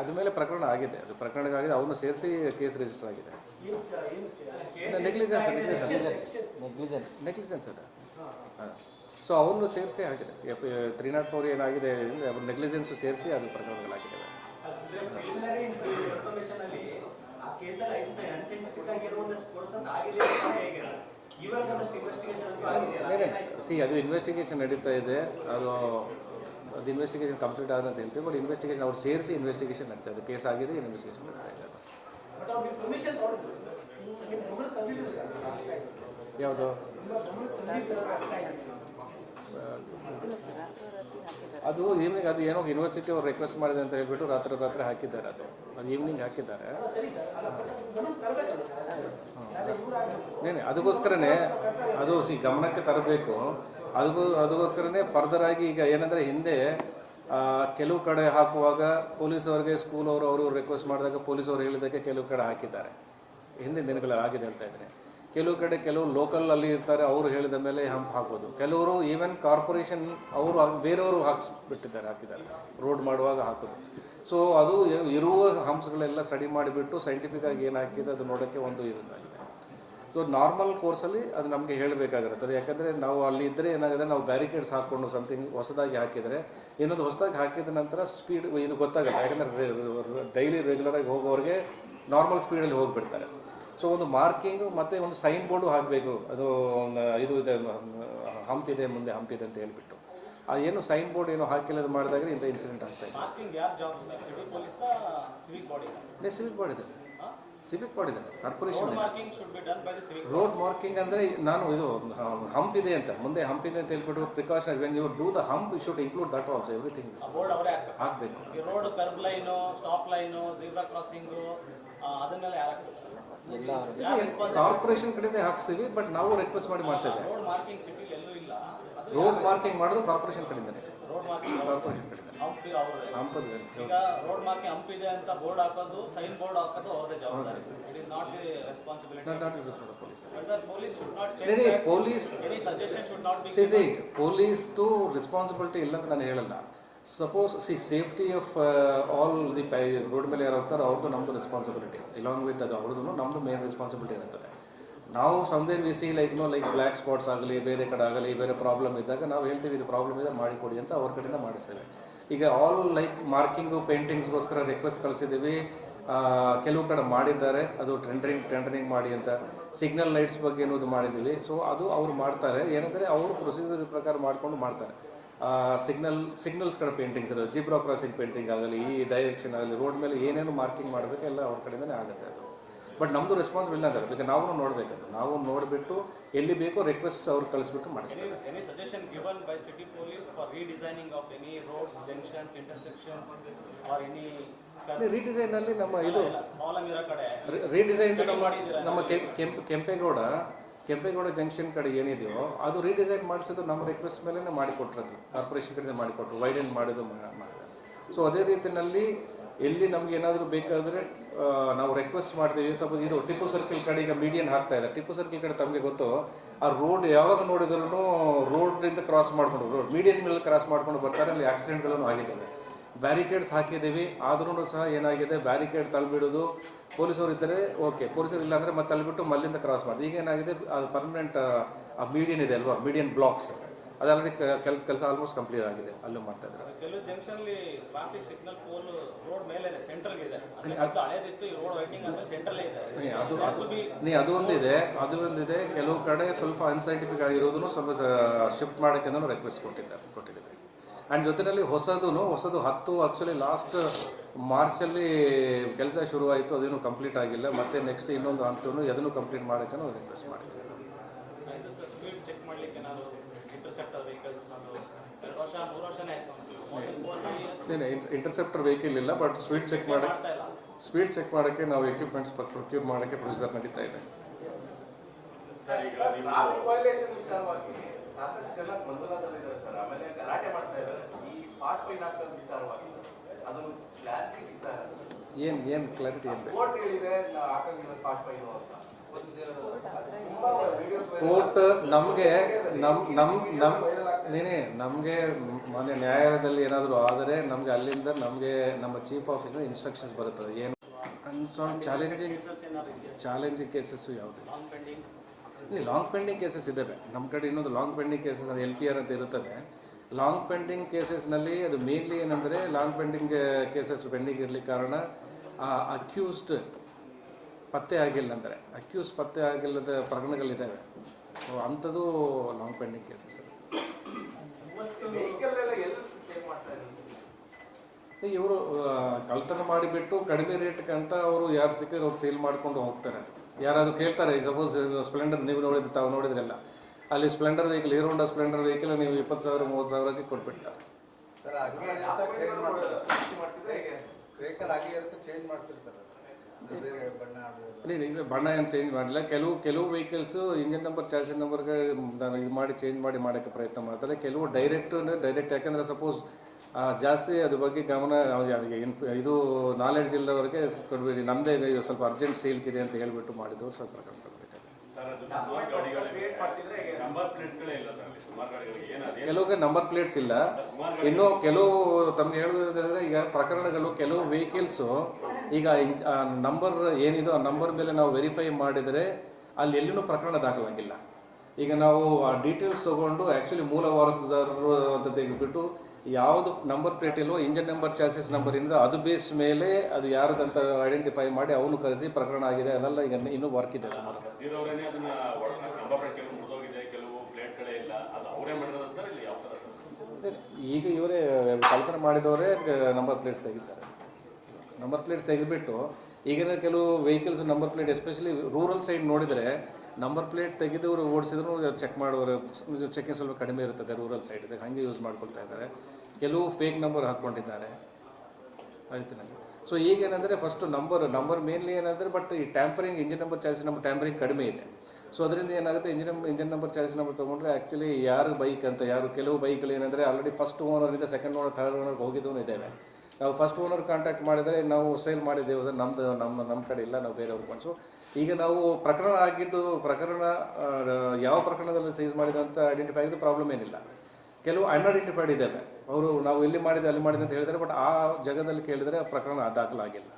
ಅದ್ರ ಮೇಲೆ ಪ್ರಕರಣ ಆಗಿದೆ. ಅದು ಪ್ರಕರಣ ಆಗಿದೆ ಅವನು ಸೇರಿಸಿ ಕೇಸ್ ರಿಜಿಸ್ಟರ್ ಆಗಿದೆ. ಏನು ಏನು ನೆಗ್ಲಿಜೆನ್ಸ್ ನೆಗ್ಲಿಜೆನ್ಸ್ ನೆಗ್ಲಿಜೆನ್ಸ್ ಅದು. ಸೊ ಅವನು ಸೇರಿಸಿ ಆಗಿದೆ. ಎಫ್ ತ್ರೀ ನಾಟ್ ಫೋರ್ ಏನಾಗಿದೆ ಅವ್ರ ನೆಗ್ಲಿಜೆನ್ಸ್ ಸೇರಿಸಿ ಅದು ಪ್ರಕರಣಗಳಾಗಿದೆ ಕೇಸಲ್ಲಿ ಅನ್ಸೆಂಟ್ ಆಗಿರೋ ಒಂದಷ್ಟು ಪ್ರೋಸೆಸ್ ಆಗಿದೆ ಹೇಗೆ ಸಿ ಅದು ಇನ್ವೆಸ್ಟಿಗೇಷನ್ ನಡೀತಾ ಇದೆ. ಅದು ಅದು ಇನ್ವೆಸ್ಟಿಗೇಷನ್ ಕಂಪ್ಲೀಟ್ ಆದ್ರೆ ಅಂತ ಹೇಳ್ತೀವಿ ಬಟ್ ಇನ್ವೆಸ್ಟಿಗೇಷನ್ ಅವ್ರು ಸೇರಿಸಿ ಇನ್ವೆಸ್ಟಿಗೇಷನ್ ನಡೀತಾ ಇದೆ. ಕೇಸ್ ಆಗಿದೆ ಇನ್ವೆಸ್ಟಿಗೇಷನ್ ನಡೀತಾ ಇದೆ. ಯಾವುದು? ಅದು ಈವ್ನಿಂಗ್ ಅದು ಏನೋ ಯೂನಿವರ್ಸಿಟಿ ಅವ್ರು ರಿಕ್ವೆಸ್ಟ್ ಮಾಡಿದೆ ಅಂತ ಹೇಳ್ಬಿಟ್ಟು ರಾತ್ರಿ ರಾತ್ರಿ ಹಾಕಿದ್ದಾರೆ ಅದು. ಅದು ಈವ್ನಿಂಗ್ ಹಾಕಿದ್ದಾರೆ. ನೇನೆ ಅದಕ್ಕೋಸ್ಕರನೇ ಅದು ಸಿ ಗಮನಕ್ಕೆ ತರಬೇಕು. ಅದಕ್ಕೂ ಅದಕ್ಕೋಸ್ಕರನೇ ಫರ್ದರ್ ಆಗಿ ಈಗ ಏನಂದರೆ ಹಿಂದೆ ಕೆಲವು ಕಡೆ ಹಾಕುವಾಗ ಪೊಲೀಸವ್ರಿಗೆ ಸ್ಕೂಲ್ ಅವರು ಅವರು ರಿಕ್ವೆಸ್ಟ್ ಮಾಡಿದಾಗ ಪೊಲೀಸವ್ರು ಹೇಳಿದಕ್ಕೆ ಕೆಲವು ಕಡೆ ಹಾಕಿದ್ದಾರೆ. ಹಿಂದಿನ ದಿನಗಳಲ್ಲಿ ಆಗಿದೆ ಅಂತ ಇದ್ದೀನಿ ಕೆಲವು ಕಡೆ ಕೆಲವು ಲೋಕಲ್ ಅಲ್ಲಿ ಇರ್ತಾರೆ, ಅವರು ಹೇಳಿದ ಮೇಲೆ ಹಂಪ್ ಹಾಕೋದು. ಕೆಲವರು ಈವನ್ ಕಾರ್ಪೊರೇಷನ್ ಅವರು ಬೇರೆಯವರು ಹಾಕಿಸ್ಬಿಟ್ಟಿದ್ದಾರೆ, ಹಾಕಿದ್ದಾರೆ. ರೋಡ್ ಮಾಡುವಾಗ ಹಾಕೋದು. ಸೊ ಅದು ಇರುವ ಹಂಪ್ಸ್ಗಳೆಲ್ಲ ಸ್ಟಡಿ ಮಾಡಿಬಿಟ್ಟು ಸೈಂಟಿಫಿಕ್ ಆಗಿ ಏನು ಹಾಕಿದೆ ಅದು ನೋಡೋಕ್ಕೆ ಒಂದು ಇದಾಗಿದೆ ಸೊ ನಾರ್ಮಲ್ ಕೋರ್ಸಲ್ಲಿ ಅದು ನಮಗೆ ಹೇಳಬೇಕಾಗಿರುತ್ತದೆ. ಯಾಕಂದರೆ ನಾವು ಅಲ್ಲಿ ಇದ್ದರೆ ಏನಾಗಿದೆ, ನಾವು ಬ್ಯಾರಿಕೇಡ್ಸ್ ಹಾಕ್ಕೊಂಡು ಸಮಥಿಂಗ್ ಹೊಸದಾಗಿ ಹಾಕಿದರೆ ಇನ್ನೊಂದು ಹೊಸದಾಗಿ ಹಾಕಿದ ನಂತರ ಸ್ಪೀಡ್ ಇದು ಗೊತ್ತಾಗುತ್ತೆ ಯಾಕಂದರೆ ಡೈಲಿ ರೆಗ್ಯುಲರಾಗಿ ಹೋಗೋರಿಗೆ ನಾರ್ಮಲ್ ಸ್ಪೀಡಲ್ಲಿ ಹೋಗಿಬಿಡ್ತಾರೆ. ಸೊ ಒಂದು ಮಾರ್ಕಿಂಗು ಮತ್ತು ಒಂದು ಸೈನ್ ಬೋರ್ಡು ಹಾಕಬೇಕು. ಅದು ಒಂದು ಇದು ಇದೆ ಹಂಪ್ ಇದೆ ಮುಂದೆ ಹಂಪ್ ಇದೆ ಅಂತ ಹೇಳಿಬಿಟ್ಟು. ಆ ಏನು ಸೈನ್ ಬೋರ್ಡ್ ಏನು ಹಾಕಿಲ್ಲದು ಮಾಡಿದಾಗ ಇಂಥ ಇನ್ಸಿಡೆಂಟ್ ಆಗ್ತಾ ಇದೆ. ಸಿವಿಕ್ ಬಾಡಿ ಬಾರ್ಡ್ ಇದೆ? ಸಿವಿಕ್ ಬೋರ್ಡ್ ಇದೆ. ಕಾರ್ಪೊರೇಷನ್ ರೋಡ್ ಮಾರ್ಕಿಂಗ್ ಅಂದರೆ ನಾನು ಇದು ಹಂಪ್ ಇದೆ ಅಂತ ಮುಂದೆ ಹಂಪ್ ಇದೆ ಅಂತ ಹೇಳ್ಬಿಟ್ಟು precaution when you do the hump you should include that also everything ಹಾಕ್ಬೇಕು. ಅದನ್ನೆಲ್ಲ ಯಾರು ಕಾರ್ಪೊರೇಷನ್ ಕಡೆಯಿಂದ ಹಾಕ್ಸಿವಿ ಬಟ್ ನಾವು ರಿಕ್ವೆಸ್ಟ್ ಮಾಡಿ ಮಾಡ್ತೇವೆ. ರೋಡ್ ಮಾರ್ಕಿಂಗ್ ಸಿಟಿ ಎಲ್ಲೂ ಇಲ್ಲ. ರೋಡ್ ಮಾರ್ಕಿಂಗ್ ಮಾಡೋದು ಕಾರ್ಪೊರೇಷನ್ ಕಡೆಯಿಂದನೇ. ರೋಡ್ ಮಾರ್ಕಿಂಗ್ ಕಾರ್ಪೊರೇಷನ್ ಹಂಪಿ ಹಂಪದ. ಈಗ ರೋಡ್ ಮಾರ್ಕಿಂಗ್ ಹಂಪ್ ಇದೆ ಅಂತ ಬೋರ್ಡ್ ಹಾಕೋದು ಸೈನ್ ಬೋರ್ಡ್ ಹಾಕೋದು ಅವರೇ ಜವಾಬ್ದಾರಿ. It is not the responsibility police police should not police any suggestion should not be C C ಪೊಲೀಸ್ದು responsibility ಇಲ್ಲ ಅಂತ ನಾನು ಹೇಳಲ್ಲ. Suppose C safety of all the pi road ಮೇಲೆ ಯಾರು ಅವ್ರದ್ದು ನಮ್ಮದು ರೆಸ್ಪಾನ್ಸಿಬಿಲಿಟಿ ಇಲಾಂಗ್ ವಿತ್ ಅದು ಅವ್ರದ್ದು ನಮ್ಮದು ಮೇನ್ ರೆಸ್ಪಾನ್ಸಿಬಿಲಿಟಿ ಇರ್ತದೆ ನಾವು ಸಂದೇರ್ we see like no like black spots ಆಗಲಿ, ಬೇರೆ ಕಡೆ ಆಗಲಿ, ಬೇರೆ ಪ್ರಾಬ್ಲಮ್ ಇದ್ದಾಗ ನಾವು ಹೇಳ್ತೀವಿ ಇದು ಪ್ರಾಬ್ಲಮ್ ಇದೆ, ಮಾಡಿಕೊಡಿ ಅಂತ ಅವ್ರ ಕಡೆಯಿಂದ ಮಾಡಿಸ್ತೇವೆ. ಈಗ ಆಲ್ ಲೈಕ್ ಮಾರ್ಕಿಂಗು ಪೇಂಟಿಂಗ್ಸ್ಗೋಸ್ಕರ ರಿಕ್ವೆಸ್ಟ್ ಕಳಿಸಿದ್ದೀವಿ. ಕೆಲವು ಕಡೆ ಮಾಡಿದ್ದಾರೆ. ಅದು ಟೆಂಡರಿಂಗ್ ಟೆಂಡರಿಂಗ್ ಮಾಡಿ ಅಂತ. ಸಿಗ್ನಲ್ ಲೈಟ್ಸ್ ಬಗ್ಗೆ ಅನ್ನೋದು ಮಾಡಿದ್ದೀವಿ. ಸೊ ಅದು ಅವ್ರು ಮಾಡ್ತಾರೆ. ಏನಂದರೆ ಅವರು ಪ್ರೊಸೀಜರ್ ಪ್ರಕಾರ ಮಾಡಿಕೊಂಡು ಮಾಡ್ತಾರೆ. ಸಿಗ್ನಲ್ ಸಿಗ್ನಲ್ಸ್ ಕಡೆ ಪೇಂಟಿಂಗ್ಸ್ ಇರೋದು ಜಿಬ್ರಾ ಕ್ರಾಸಿಂಗ್ ಪೇಂಟಿಂಗ್ ಆಗಲಿ ಈ ಡೈರೆಕ್ಷನ್ ಆಗಲಿ ರೋಡ್ ಮೇಲೆ ಏನೇನು ಮಾರ್ಕಿಂಗ್ ಮಾಡಬೇಕು ಎಲ್ಲ ಅವ್ರ ಕಡೆಯಿಂದಲೇ ಆಗುತ್ತೆ ಅದು. ಬಟ್ ನಮ್ಮದು ರೆಸ್ಪಾನ್ಸಿಬಿಲ್ ಅಂತಾರೆ ಬಿಕಾಸ್ ನಾವು ನೋಡಬೇಕದು. ನಾವು ನೋಡಿಬಿಟ್ಟು ಎಲ್ಲಿ ಬೇಕೋ ರಿಕ್ವೆಸ್ಟ್ ಅವ್ರು ಕಳಿಸ್ಬಿಟ್ಟು ಮಾಡಿಸ್ತಾರೆ. ರೀಡಿಸೈನಲ್ಲಿ ನಮ್ಮ ಇದು ರೀಡಿಸೈನ್ ನಮ್ಮ ನಮ್ಮ ಕೆಂಪೇಗೌಡ ಕೆಂಪೇಗೌಡ ಜಂಕ್ಷನ್ ಕಡೆ ಏನಿದೆಯೋ ಅದು ರೀಡಿಸೈನ್ ಮಾಡಿಸೋದು ನಮ್ಮ ರಿಕ್ವೆಸ್ಟ್ ಮೇಲೆ ಮಾಡಿಕೊಟ್ರದ್ದು ಕಾರ್ಪೊರೇಷನ್ ಕಡೆ ಮಾಡಿಕೊಟ್ರು. ವೈಡೆನ್ ಮಾಡೋದು ಸೊ ಅದೇ ರೀತಿಯಲ್ಲಿ ಎಲ್ಲಿ ನಮ್ಗೆ ಏನಾದರೂ ಬೇಕಾದರೆ ನಾವು ರಿಕ್ವೆಸ್ಟ್ ಮಾಡ್ತೀವಿ. ಸ್ವಲ್ಪ ಇದು ಟಿಪ್ಪು ಸರ್ಕಲ್ ಕಡೆ ಈಗ ಮೀಡಿಯನ್ ಹಾಕ್ತಾ ಇದೆ. ಟಿಪ್ಪು ಸರ್ಕಲ್ ಕಡೆ ತಮಗೆ ಗೊತ್ತು, ಆ ರೋಡ್ ಯಾವಾಗ ನೋಡಿದ್ರೂ ರೋಡ್ರಿಂದ ಕ್ರಾಸ್ ಮಾಡ್ಕೊಂಡು ರೋಡ್ ಮೀಡಿಯನ್ ಮೇಲೆ ಕ್ರಾಸ್ ಮಾಡ್ಕೊಂಡು ಬರ್ತಾರೆ. ಅಲ್ಲಿ ಆಕ್ಸಿಡೆಂಟ್ಗಳನ್ನು ಆಗಿದ್ದಾವೆ ಬ್ಯಾರಿಕೇಡ್ಸ್ ಹಾಕಿದ್ದೀವಿ. ಆದ್ರೂ ಸಹ ಏನಾಗಿದೆ? ಬ್ಯಾರಿಕೇಡ್ ತಳ್ಳಿಬಿಡೋದು ಪೊಲೀಸರು ಇದ್ದರೆ ಓಕೆ ಪೊಲೀಸರು ಇಲ್ಲ ಅಂದರೆ ಮತ್ತೆ ಅಲ್ಲಿಬಿಟ್ಟು ಮಲ್ಲಿಂದ ಕ್ರಾಸ್ ಮಾಡಿದೆ. ಈಗ ಏನಾಗಿದೆ ಅದು ಪರ್ಮನೆಂಟ್ ಆ ಮೀಡಿಯನ್ ಇದೆ ಅಲ್ವಾ ಮೀಡಿಯನ್ ಬ್ಲಾಕ್ಸ್ ಅದು ಆಲ್ರೆಡಿ ಕೆಲ ಕೆಲಸ ಆಲ್ಮೋಸ್ಟ್ ಕಂಪ್ಲೀಟ್ ಆಗಿದೆ ಅಲ್ಲೂ ಮಾಡ್ತಾ ಇದ್ದಾರೆ ಕೆಲವು ಜಂಕ್ಷನ್ ಅಲ್ಲಿ ಟ್ರಾಫಿಕ್ ಸಿಗ್ನಲ್ ಪೋಲ್ ರೋಡ್ ಮೇಲೆ ಸೆಂಟ್ರಲ್ ಇದೆ. ಅಂದ್ರೆ ಮೊದ್ಲು ಹಳೇದಿತ್ತು ಈ ರೋಡ್ ವೈಟಿಂಗ್ ಅಂದ್ರೆ ಸೆಂಟ್ರಲ್ ಇದೆ. ನೀ ಅದು ಅದು ನೀ ಅದು ಒಂದಿದೆ ಅದು ಒಂದಿದೆ ಕೆಲವು ಕಡೆ ಸ್ವಲ್ಪ ಅನ್ಸೈಂಟಿಫಿಕ್ ಆಗಿರೋದನ್ನು ಸ್ವಲ್ಪ ಶಿಫ್ಟ್ ಮಾಡೋಕ್ಕೆ ರಿಕ್ವೆಸ್ಟ್ ಕೊಟ್ಟಿದ್ದಾರೆ ಕೊಟ್ಟಿದ್ದೀವಿ ಆ್ಯಂಡ್ ಜೊತೆಯಲ್ಲಿ ಹೊಸದು ಹೊಸದು ಹತ್ತು ಆ್ಯಕ್ಚುಲಿ ಲಾಸ್ಟ್ ಮಾರ್ಚಲ್ಲಿ ಕೆಲಸ ಶುರುವಾಯಿತು ಅದೇನು ಕಂಪ್ಲೀಟ್ ಆಗಿಲ್ಲ. ಮತ್ತೆ ನೆಕ್ಸ್ಟ್ ಇನ್ನೊಂದು ಹಂತನು ಅದನ್ನು ಕಂಪ್ಲೀಟ್ ಮಾಡೋಕ್ಕೆ ರಿಕ್ವೆಸ್ಟ್ ಮಾಡಿದ್ದೀನಿ ಇದು ಸ್ಪೀಡ್ ಚೆಕ್ ಮಾಡ್ಲಿಕ್ಕೆ ಏನಾದ್ರು ಇಂಟರ್ಸೆಪ್ಟರ್ ವೆಹಿಕಲ್ ಇಲ್ಲ ಬಟ್ ಸ್ಪೀಡ್ ಚೆಕ್ ಮಾಡೋಕ್ಕೆ ಸ್ಪೀಡ್ ಚೆಕ್ ಮಾಡೋಕ್ಕೆ ನಾವು ಎಕ್ವಿಪ್ಮೆಂಟ್ಸ್ ಪ್ರೊಕ್ಯೂರ್ ಮಾಡೋಕ್ಕೆ ಪ್ರೊಸೀಜರ್ ನಡೀತಾ ಇದೆ. ಸಾಕಷ್ಟು ಜನ ಗೊಂದಲದಲ್ಲಿದ್ದಾರೆ ಸರ್. ಆಮೇಲೆ ಗಲಾಟೆ ಮಾಡ್ತಾ ಇದ್ದಾರೆ. ಈ ಸ್ಪಾಟ್ ಫೈನ್ ಆಗ್ತದ ವಿಚಾರವಾಗಿ ಸರ್. ಅದು ಕ್ಲಾರಿಟಿ ಸಿಗ್ತಾ ಇಲ್ಲ ಸರ್. ಏನು ಏನು ಕ್ಲಾರಿಟಿ ಏನು ಬೇಕು ಕೋರ್ಟ್ ಹೇಳಿದೆ ಹಾಕಂಗಿಲ್ಲ ಸ್ಪಾಟ್ ಫೈನ್ ಅಂತ. ಕೋರ್ಟ್ ನಮಗೆ ನಮ್ ನಮ್ ನಮ್ ನೀನೇ ನಮಗೆ ಮಾನ್ಯ ನ್ಯಾಯಾಲಯದಲ್ಲಿ ಏನಾದರೂ ಆದರೆ ನಮಗೆ ಅಲ್ಲಿಂದ ನಮಗೆ ನಮ್ಮ ಚೀಫ್ ಆಫೀಸ್ನ ಇನ್ಸ್ಟ್ರಕ್ಷನ್ಸ್ ಬರುತ್ತದೆ. ಏನು ಚಾಲೆಂಜಿಂಗ್ ಚಾಲೆಂಜಿಂಗ್ ಕೇಸಸ್ ಯಾವುದು? ಲಾಂಗ್ ಪೆಂಡಿಂಗ್ ಇಲ್ಲಿ ಲಾಂಗ್ ಪೆಂಡಿಂಗ್ ಕೇಸಸ್ ಇದ್ದಾವೆ ನಮ್ಮ ಕಡೆ ಇನ್ನೊಂದು ಲಾಂಗ್ ಪೆಂಡಿಂಗ್ ಕೇಸಸ್ ಅದು ಎಲ್ ಪಿ ಆರ್ ಅಂತ ಇರುತ್ತವೆ. ಲಾಂಗ್ ಪೆಂಡಿಂಗ್ ಕೇಸಸ್ನಲ್ಲಿ ಅದು ಮೇನ್ಲಿ ಏನಂದರೆ ಲಾಂಗ್ ಪೆಂಡಿಂಗ್ ಕೇಸಸ್ ಪೆಂಡಿಂಗ್ ಇರಲಿಕ್ಕೆ ಕಾರಣ, ಆ ಅಕ್ಯೂಸ್ಡ್ ಪತ್ತೆ ಆಗಿಲ್ಲ ಅಂದರೆ ಅಕ್ಯೂಸ್ ಪತ್ತೆ ಆಗಿಲ್ಲದ ಪ್ರಕರಣಗಳಿದ್ದಾವೆ ಸೊ ಅಂಥದ್ದು ಲಾಂಗ್ ಪೆಂಡಿಂಗ್ ಕೇಸಸ್ ಇರುತ್ತೆ. ಇವರು ಕಳ್ತನ ಮಾಡಿಬಿಟ್ಟು ಕಡಿಮೆ ರೇಟ್ಗೆ ಅಂತ ಅವರು ಯಾರು ಸಿಕ್ಕಿದ್ರೆ ಅವ್ರು ಸೇಲ್ ಮಾಡ್ಕೊಂಡು ಹೋಗ್ತಾರೆ ಅದು ಯಾರಾದ್ರು ಕೇಳ್ತಾರೆ ಸಪೋಸ್ ಸ್ಪ್ಲೆಂಡರ್ ನೀವು ನೋಡಿದ್ರೆ ತಾವು ನೋಡಿದ್ರಲ್ಲ ಅಲ್ಲಿ Splendor vehicle Hero Honda Splendor vehicle ನೀವು ಇಪ್ಪತ್ತು ಸಾವಿರ ಮೂವತ್ತು ಸಾವಿರಕ್ಕೆ ಕೊಟ್ಬಿಡ್ತಾರೆ ಬಣ್ಣ ಏನು ಚೇಂಜ್ ಮಾಡಿಲ್ಲ. ಕೆಲವು ಕೆಲವು ವೆಹಿಕಲ್ಸು ಇಂಜಿನ್ ನಂಬರ್ ಚಾಸಿ ನಂಬರ್ಗೆ ಇದು ಮಾಡಿ ಚೇಂಜ್ ಮಾಡಿ ಮಾಡೋಕ್ಕೆ ಪ್ರಯತ್ನ ಮಾಡ್ತಾರೆ. ಕೆಲವು ಡೈರೆಕ್ಟ್ ಡೈರೆಕ್ಟ್ ಯಾಕಂದರೆ ಸಪೋಸ್ ಜಾಸ್ತಿ ಅದ್ರ ಬಗ್ಗೆ ಗಮನ ಅದಕ್ಕೆ ಇನ್ಫ್ ಇದು ನಾಲೆಡ್ಜ್ ಇಲ್ಲದವರೆಗೆ ಕೊಡಬೇಡಿ. ನಮ್ಮದೇ ಇದು ಸ್ವಲ್ಪ ಅರ್ಜೆಂಟ್ ಸೇಲ್ಕಿದೆ ಅಂತ ಹೇಳ್ಬಿಟ್ಟು ಮಾಡಿದವರು ಸ್ವಲ್ಪ ಕೆಲವ್ಗೆ ನಂಬರ್ ಪ್ಲೇಟ್ಸ್ ಇಲ್ಲ. ಇನ್ನು ಕೆಲವು ತಮ್ಗೆ ಹೇಳೋದಾದ್ರೆ ಈಗ ಪ್ರಕರಣಗಳು ಕೆಲವು ವೆಹಿಕಲ್ಸು ಈಗ ನಂಬರ್ ಏನಿದೋ ಆ ನಂಬರ್ ಮೇಲೆ ನಾವು ವೆರಿಫೈ ಮಾಡಿದರೆ ಅಲ್ಲಿ ಎಲ್ಲಿನೂ ಪ್ರಕರಣ ದಾಖಲಾಗಿಲ್ಲ. ಈಗ ನಾವು ಆ ಡೀಟೇಲ್ಸ್ ತಗೊಂಡು ಆ್ಯಕ್ಚುಲಿ ಮೂಲ ವಾರಸದಾರರು ಅಂತ ತೆಗೆದುಬಿಟ್ಟು ಯಾವುದು ನಂಬರ್ ಪ್ಲೇಟ್ ಇಲ್ವೋ ಇಂಜನ್ ನಂಬರ್ ಚಾಸಿಸ್ ನಂಬರ್ ಏನಿದೆ ಅದು ಬೇಸ್ ಮೇಲೆ ಅದು ಯಾರದಂತ ಐಡೆಂಟಿಫೈ ಮಾಡಿ ಅವನು ಕರೆಸಿ ಪ್ರಕರಣ ಆಗಿದೆ ಅದೆಲ್ಲ ಈಗ ಇನ್ನೂ ವರ್ಕ್ ಇದೆ ಸುಮಾರು. ಈಗ ಇವರೇ ಕಲ್ಪನೆ ಮಾಡಿದವರೇ ನಂಬರ್ ಪ್ಲೇಟ್ಸ್ ತೆಗಿತಾರೆ. ನಂಬರ್ ಪ್ಲೇಟ್ಸ್ ತೆಗೆದುಬಿಟ್ಟು ಈಗಿನ ಕೆಲವು vehicles number plate especially rural side ನೋಡಿದರೆ ನಂಬರ್ ಪ್ಲೇಟ್ ತೆಗೆದವರು ಓಡಿಸಿದ್ರು ಚೆಕ್ ಮಾಡೋರು ಚೆಕಿಂಗ್ ಸ್ವಲ್ಪ ಕಡಿಮೆ ಇರ್ತದೆ ರೂರಲ್ ಸೈಡ್ ಇದೆ ಹಾಗೆ ಯೂಸ್ ಮಾಡ್ಕೊಳ್ತಾ ಇದ್ದಾರೆ. ಕೆಲವು ಫೇಕ್ ನಂಬರ್ ಹಾಕ್ಕೊಂಡಿದ್ದಾರೆ. ರೈತನಲ್ಲಿ ಸೊ ಸೊ ಈಗೇನಂದರೆ ಫಸ್ಟು ನಂಬರ್ ನಂಬರ್ ಮೇನ್ಲಿ ಏನಂದರೆ ಬಟ್ ಈ tampering engine number charge number tampering ಕಡಿಮೆ ಇದೆ. ಸೊ ಅದರಿಂದ ಏನಾಗುತ್ತೆ engine engine number charge number ತೊಗೊಂಡ್ರೆ ಆ್ಯಕ್ಚುಲಿ ಯಾರು ಬೈಕ್ ಅಂತ, ಯಾರು ಕೆಲವು ಬೈಕ್ಗಳು ಏನಂದರೆ ಆಲ್ರೆಡಿ ಫಸ್ಟ್ ಓನರಿಂದ ಸೆಕೆಂಡ್ ಓನರ್ ಥರ್ಡ್ ಓನರ್ಗೆ ಹೋಗಿದ್ದೂ ಇದ್ದೇವೆ. ನಾವು ಫಸ್ಟ್ ಓನರ್ ಕಾಂಟ್ಯಾಕ್ಟ್ ಮಾಡಿದರೆ ನಾವು ಸೇಲ್ ಮಾಡಿದ್ದೇವೆ. ಸರ್ ನಮ್ಮದು ನಮ್ಮ ನಮ್ಮ ಕಡೆ ಇಲ್ಲ ನಾವು ಬೇರೆಯವ್ರಿಗೆ ಮಾಡಿ ಸೊ ಈಗ ನಾವು ಪ್ರಕರಣ ಆಗಿದ್ದು ಪ್ರಕರಣ ಯಾವ ಪ್ರಕರಣದಲ್ಲಿ ಸೈಜ್ ಮಾಡಿದೆ ಅಂತ ಐಡೆಂಟಿಫೈ ಆಗಿದ್ದು ಪ್ರಾಬ್ಲಮ್ ಏನಿಲ್ಲ. ಕೆಲವು ಅನ್ಐಡೆಂಟಿಫೈಡ್ ಇದ್ದಾವೆ. ಅವರು ನಾವು ಇಲ್ಲಿ ಮಾಡಿದೆ ಅಲ್ಲಿ ಮಾಡಿದೆ ಅಂತ ಹೇಳಿದರೆ ಬಟ್ ಆ ಜಾಗದಲ್ಲಿ ಕೇಳಿದರೆ ಪ್ರಕರಣ ದಾಖಲಾಗಿಲ್ಲ.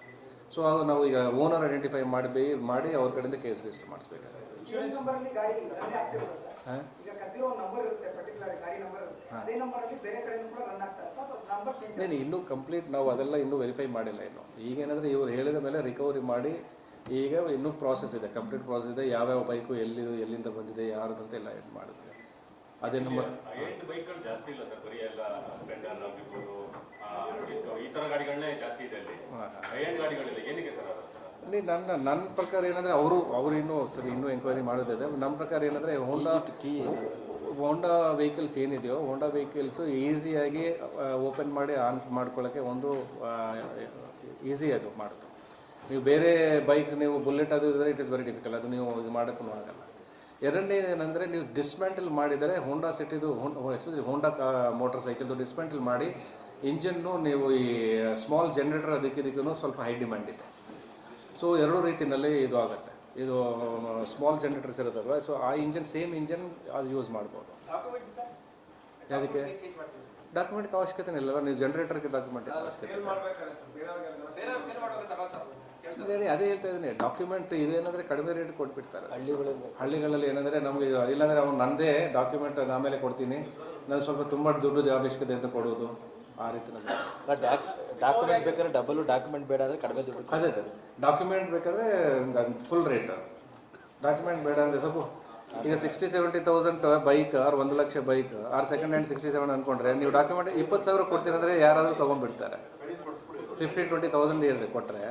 ಸೊ ಅದು ನಾವು ಈಗ ಓನರ್ ಐಡೆಂಟಿಫೈ ಮಾಡಿ ಮಾಡಿ ಅವ್ರ ಕಡೆಯಿಂದ ಕೇಸ್ ರಿಜಿಸ್ಟರ್ ಮಾಡಿಸ್ಬೇಕಾಗುತ್ತೆ ಅದೇ ನಂಬರ್ ಬೇರೆ ಕಡೆ ಕೂಡ ರನ್ ಆಗ್ತಾ ಇರುತ್ತೆ ನಂಬರ್ ಚೇಂಜ್ నేను ಇನ್ನೂ ಕಂಪ್ಲೀಟ್ ನಾವು ಅದೆಲ್ಲ ಇನ್ನೂ ವೆರಿಫೈ ಮಾಡಿಲ್ಲ ಇನ್ನು. ಈಗೇನಂದರೆ ಇವರು ಹೇಳಿದ ಮೇಲೆ ರಿಕವರಿ ಮಾಡಿ ಈಗ ಇನ್ನೂ ಪ್ರಾಸೆಸ್ ಇದೆ. ಕಂಪ್ಲೀಟ್ ಪ್ರಾಸೆಸ್ ಇದೆ. ಯಾವ್ಯಾವ ಬೈಕು ಎಲ್ಲಿ ಎಲ್ಲಿಂದ ಬಂದಿದೆ ಯಾರದಂತ ಎಲ್ಲ ಇದು ಮಾಡಿದೆ ಅದೇ ನಂಬರ್ ಬೈಕ್ಗಳು ಜಾಸ್ತಿ ಇಲ್ಲ ಸರ್. ಬರೀ ಎಲ್ಲ ಸ್ಪ್ಲೆಂಡರ್ ಆಗಿರ್ಬೋದು ಆ, Discovery, ಈ ಥರ ಗಾಡಿಗಳನ್ನೇ ಜಾಸ್ತಿ ಇದೆ ಅಲ್ಲಿ. ಹೈ ಎಂಡ್ ಗಾಡಿಗಳಿಲ್ಲ. ಏನಕ್ಕೆ ಸರ್ ಅದು? ಅಲ್ಲಿ ನನ್ನ ನನ್ನ ಪ್ರಕಾರ ಏನಂದರೆ ಅವರು ಅವರು ಇನ್ನೂ ಸರಿ ಇನ್ನೂ ಎಂಕ್ವೈರಿ ಮಾಡೋದಿದೆ ನಮ್ಮ ಪ್ರಕಾರ ಏನಂದರೆ ಹೋಂಡಾ ಹೋಂಡಾ ವೆಹಿಕಲ್ಸ್ ಏನಿದೆಯೋ ಹೋಂಡಾ ವೆಹಿಕಲ್ಸು ಈಸಿಯಾಗಿ ಓಪನ್ ಮಾಡಿ ಆನ್ ಮಾಡ್ಕೊಳ್ಳೋಕ್ಕೆ ಒಂದು ಈಸಿ ಅದು ಮಾಡೋದು ನೀವು ಬೇರೆ ಬೈಕ್ ನೀವು ಬುಲೆಟ್ ಅದು ಇದ್ದರೆ ಇಟ್ ಇಸ್ ವೆರಿ ಡಿಫಿಕಲ್ಟ್ ಅದು ನೀವು ಇದು ಮಾಡೋಕ್ಕೂ ಆಗಲ್ಲ. ಎರಡನೇ ಏನಂದರೆ ನೀವು ಡಿಸ್ಮ್ಯಾಂಟಲ್ ಮಾಡಿದರೆ ಹೋಂಡಾ ಸಿಟಿದು ಎಸ್ಪೆಷಲಿ ಹೋಂಡಾ ಮೋಟರ್ ಸೈಕಲ್ದು ಡಿಸ್ಮ್ಯಾಂಟಲ್ ಮಾಡಿ ಇಂಜನ್ನು ನೀವು ಈ ಸ್ಮಾಲ್ ಜನರೇಟರ್ ಅದಕ್ಕೆ ಇದಕ್ಕೂ ಸ್ವಲ್ಪ ಹೈ ಡಿಮ್ಯಾಂಡ್ ಇದೆ. ಸೊ ಎರಡೂ ರೀತಿಯಲ್ಲಿ ಇದು ಆಗುತ್ತೆ. ಇದು ಸ್ಮಾಲ್ ಜನರೇಟರ್ಸ್ ಇರುತ್ತಲ್ವ? ಸೊ ಆ ಇಂಜನ್ ಸೇಮ್ ಇಂಜನ್ ಅದು ಯೂಸ್ ಮಾಡ್ಬೋದು. ಅದಕ್ಕೆ ಡಾಕ್ಯುಮೆಂಟ್ಗೆ ಅವಶ್ಯಕತೆ ಇಲ್ಲ ನೀವು ಜನ್ರೇಟರ್ಗೆ ಡಾಕ್ಯುಮೆಂಟ್ ಅವಶ್ಯಕತೆ ಇಲ್ಲ. ಅದೇ ಅದೇ ಹೇಳ್ತಾ ಇದ್ದೀನಿ. ಡಾಕ್ಯುಮೆಂಟ್ ಇದೇನಂದ್ರೆ ಕಡಿಮೆ ರೇಟ್ ಕೊಟ್ಬಿಡ್ತಾರೆ. ಹಳ್ಳಿಗಳಲ್ಲಿ. ಏನಂದ್ರೆ ನಮಗೆ ಇಲ್ಲಾಂದ್ರೆ ಅವ್ನು ನಂದೇ ಡಾಕ್ಯುಮೆಂಟ್ ಆಮೇಲೆ ಕೊಡ್ತೀನಿ. ನಾನು ಸ್ವಲ್ಪ ತುಂಬ ದುಡ್ಡು ಅವಶ್ಯಕತೆ ಅಂತ ಕೊಡೋದು. ಆ ರೀತಿ ಡಾಕ್ಯುಮೆಂಟ್ ಬೇಕಾದ್ರೆ ಡಬಲ್ ಡಾಕ್ಯುಮೆಂಟ್ ಬೇಡ ಅಂದ್ರೆ ಕಡಿಮೆ ದುಡ್ಡು ಅದೇ ಅದೇ ಡಾಕ್ಯುಮೆಂಟ್ ಬೇಕಾದ್ರೆ ಫುಲ್ ರೇಟ್ ಡಾಕ್ಯುಮೆಂಟ್ ಬೇಡ ಅಂದರೆ ಸ್ವಲ್ಪ ಈಗ sixty seventy thousand bike or ಒಂದು lakh bike or second hand sixty seven ಅನ್ಕೊಂಡ್ರೆ ನೀವು ಡಾಕ್ಯುಮೆಂಟ್ ಇಪ್ಪತ್ತು ಸಾವಿರ ಕೊಡ್ತೀನಿ ಅಂದರೆ ಯಾರಾದರೂ ತೊಗೊಂಡ್ಬಿಡ್ತಾರೆ. ಫಿಫ್ಟಿ ಟ್ವೆಂಟಿ ತೌಸಂಡ್ ಇರಲಿ ಕೊಟ್ಟರೆ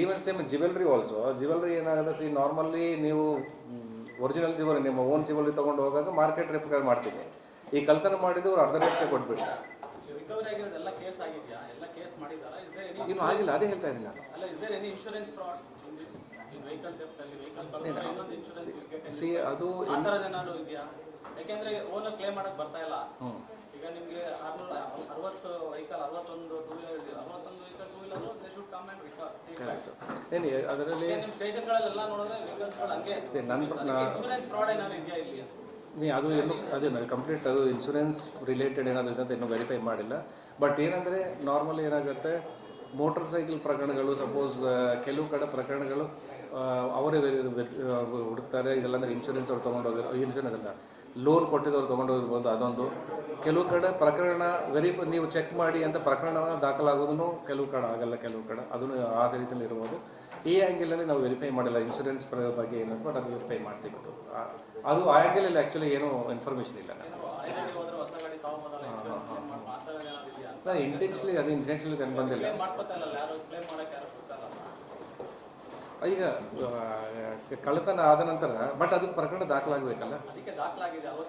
even same jewellery also jewellery ಏನಾಗುತ್ತೆ ಈ ನಾರ್ಮಲ್ಲಿ ನೀವು ಒರಿಜಿನಲ್ ಜ್ಯುವೆಲ್ರಿ ನಿಮ್ಮ ಓನ್ ಜ್ಯುವೆಲ್ರಿ ತೊಗೊಂಡು ಹೋಗಾಗ ಮಾರ್ಕೆಟ್ ರೇಟ್ ಮಾಡ್ತೀನಿ ಈ ಕಲ್ತನ ಮಾಡಿದ್ದು ಅವ್ರು ಅರ್ಧ ರೇಟ್ಗೆ ಕೊಟ್ಬಿಡ್ತಾರೆ ಇನ್ನು ಆಗಿಲ್ಲ ಅದೇ ಹೇಳ್ತಾ ಇದ್ದೀನಿ ನಾನು ಅಲ್ಲ is insurance fraud in this in theft ಅಲ್ಲಿ? ವೆಹಿಕಲ್ ಇನ್ನೊಂದು ಸಿ ಅದು ಯಾಕೆಂದ್ರೆ ಓನರ್ ಕ್ಲೇಮ್ ಮಾಡಕ್ ಬರ್ತಾ ಇಲ್ಲ. ಈಗ ನಿಮ್ಗೆ ಅರವತ್ತು ವೆಹಿಕಲ್ ಅರವತ್ತೊಂದು ಟೂ ವೀಲರ್ ಅರವತ್ತೊಂದು vehicle two wheeler they should come and recover ಏನು ಅದರಲ್ಲಿ ನಿಮ್ಮ ಸ್ಟೇಷನ್ಗಳಲ್ಲೆಲ್ಲ ನೋಡಿದ್ರೆ ವೆಹಿಕಲ್ಸ್ಗಳು ಹಂಗೆ. See, ನನ್ನ ಇನ್ಶೂರೆನ್ಸ್ ಫ್ರಾಡ್ ಏನಾದ್ರು ಇದೆಯಾ ಇಲ್ಲಿ? ನೀ ಅದು ಏನು ಅದೇ ಕಂಪ್ಲೀಟ್ ಅದು ಇನ್ಶೂರೆನ್ಸ್ ರಿಲೇಟೆಡ್ ಏನಾದರೂ ಇದೆ ಅಂತ ಇನ್ನೂ ವೆರಿಫೈ ಮಾಡಿಲ್ಲ. ಬಟ್ ಏನಂದರೆ ನಾರ್ಮಲಿ ಏನಾಗುತ್ತೆ ಮೋಟರ್ ಸೈಕಲ್ ಪ್ರಕರಣಗಳು ಸಪೋಸ್ ಕೆಲವು ಕಡೆ ಪ್ರಕರಣಗಳು ಅವರೇ ಹುಡುಕ್ತಾರೆ. ಇದೆಲ್ಲ ಅಂದರೆ ಇನ್ಶೂರೆನ್ಸ್ ಅವ್ರು ತೊಗೊಂಡೋಗಿರೋ ಇನ್ಶೂರೆನ್ಸ್ ಅಲ್ಲ. ಲೋನ್ ಕೊಟ್ಟಿದ್ದವ್ರು ತೊಗೊಂಡೋಗಿರ್ಬೋದು ಅದೊಂದು. ಕೆಲವು ಕಡೆ ಪ್ರಕರಣ ವೆರಿಫೈ ನೀವು ಚೆಕ್ ಮಾಡಿ ಅಂತ ಪ್ರಕರಣ ದಾಖಲಾಗೋದನ್ನು ಕೆಲವು ಕಡೆ ಆಗಲ್ಲ, ಕೆಲವು ಕಡೆ. ಅದನ್ನು ಆ ರೀತಿಯಲ್ಲಿ ಇರ್ಬೋದು. ಈ ಆ್ಯಂಗಲಲ್ಲಿ ನಾವು ವೆರಿಫೈ ಮಾಡಿಲ್ಲ ಇನ್ಶೂರೆನ್ಸ್ ಬಗ್ಗೆ ಏನಂತ ಬಟ್ ಅದು ವೆರಿಫೈ ಮಾಡ್ತೀವಿ. ಅದು ಆ- ಆ್ಯಂಗಲಲ್ಲಿ ಆ್ಯಕ್ಚುಲಿ ಏನೂ ಇನ್ಫಾರ್ಮೇಷನ್ ಇಲ್ಲ ಐದನೇ ಹೋದ್ರೆ ಹೊಸ ಗಾಡಿ ತಗೊಂಬೋದಲ್ಲ ಇನ್ಶೂರೆನ್ಸ್ ಕ್ಲೇಮ್ ಮಾಡಿ ಆ ಥರ ಏನಾದ್ರು ಇದೆಯಾ ನಾನು ಇಂಟೆನ್ಷಲಿ ಅದು ಇಂಟೆನ್ಷಲಿ ಕಂಡು ಬಂದಿಲ್ಲ. ಈಗ ಕಳ್ಳತನ ಆದ ನಂತರ ಬಟ್ ಅದಕ್ಕೆ ಪ್ರಕರಣ ದಾಖಲಾಗಬೇಕಲ್ಲ?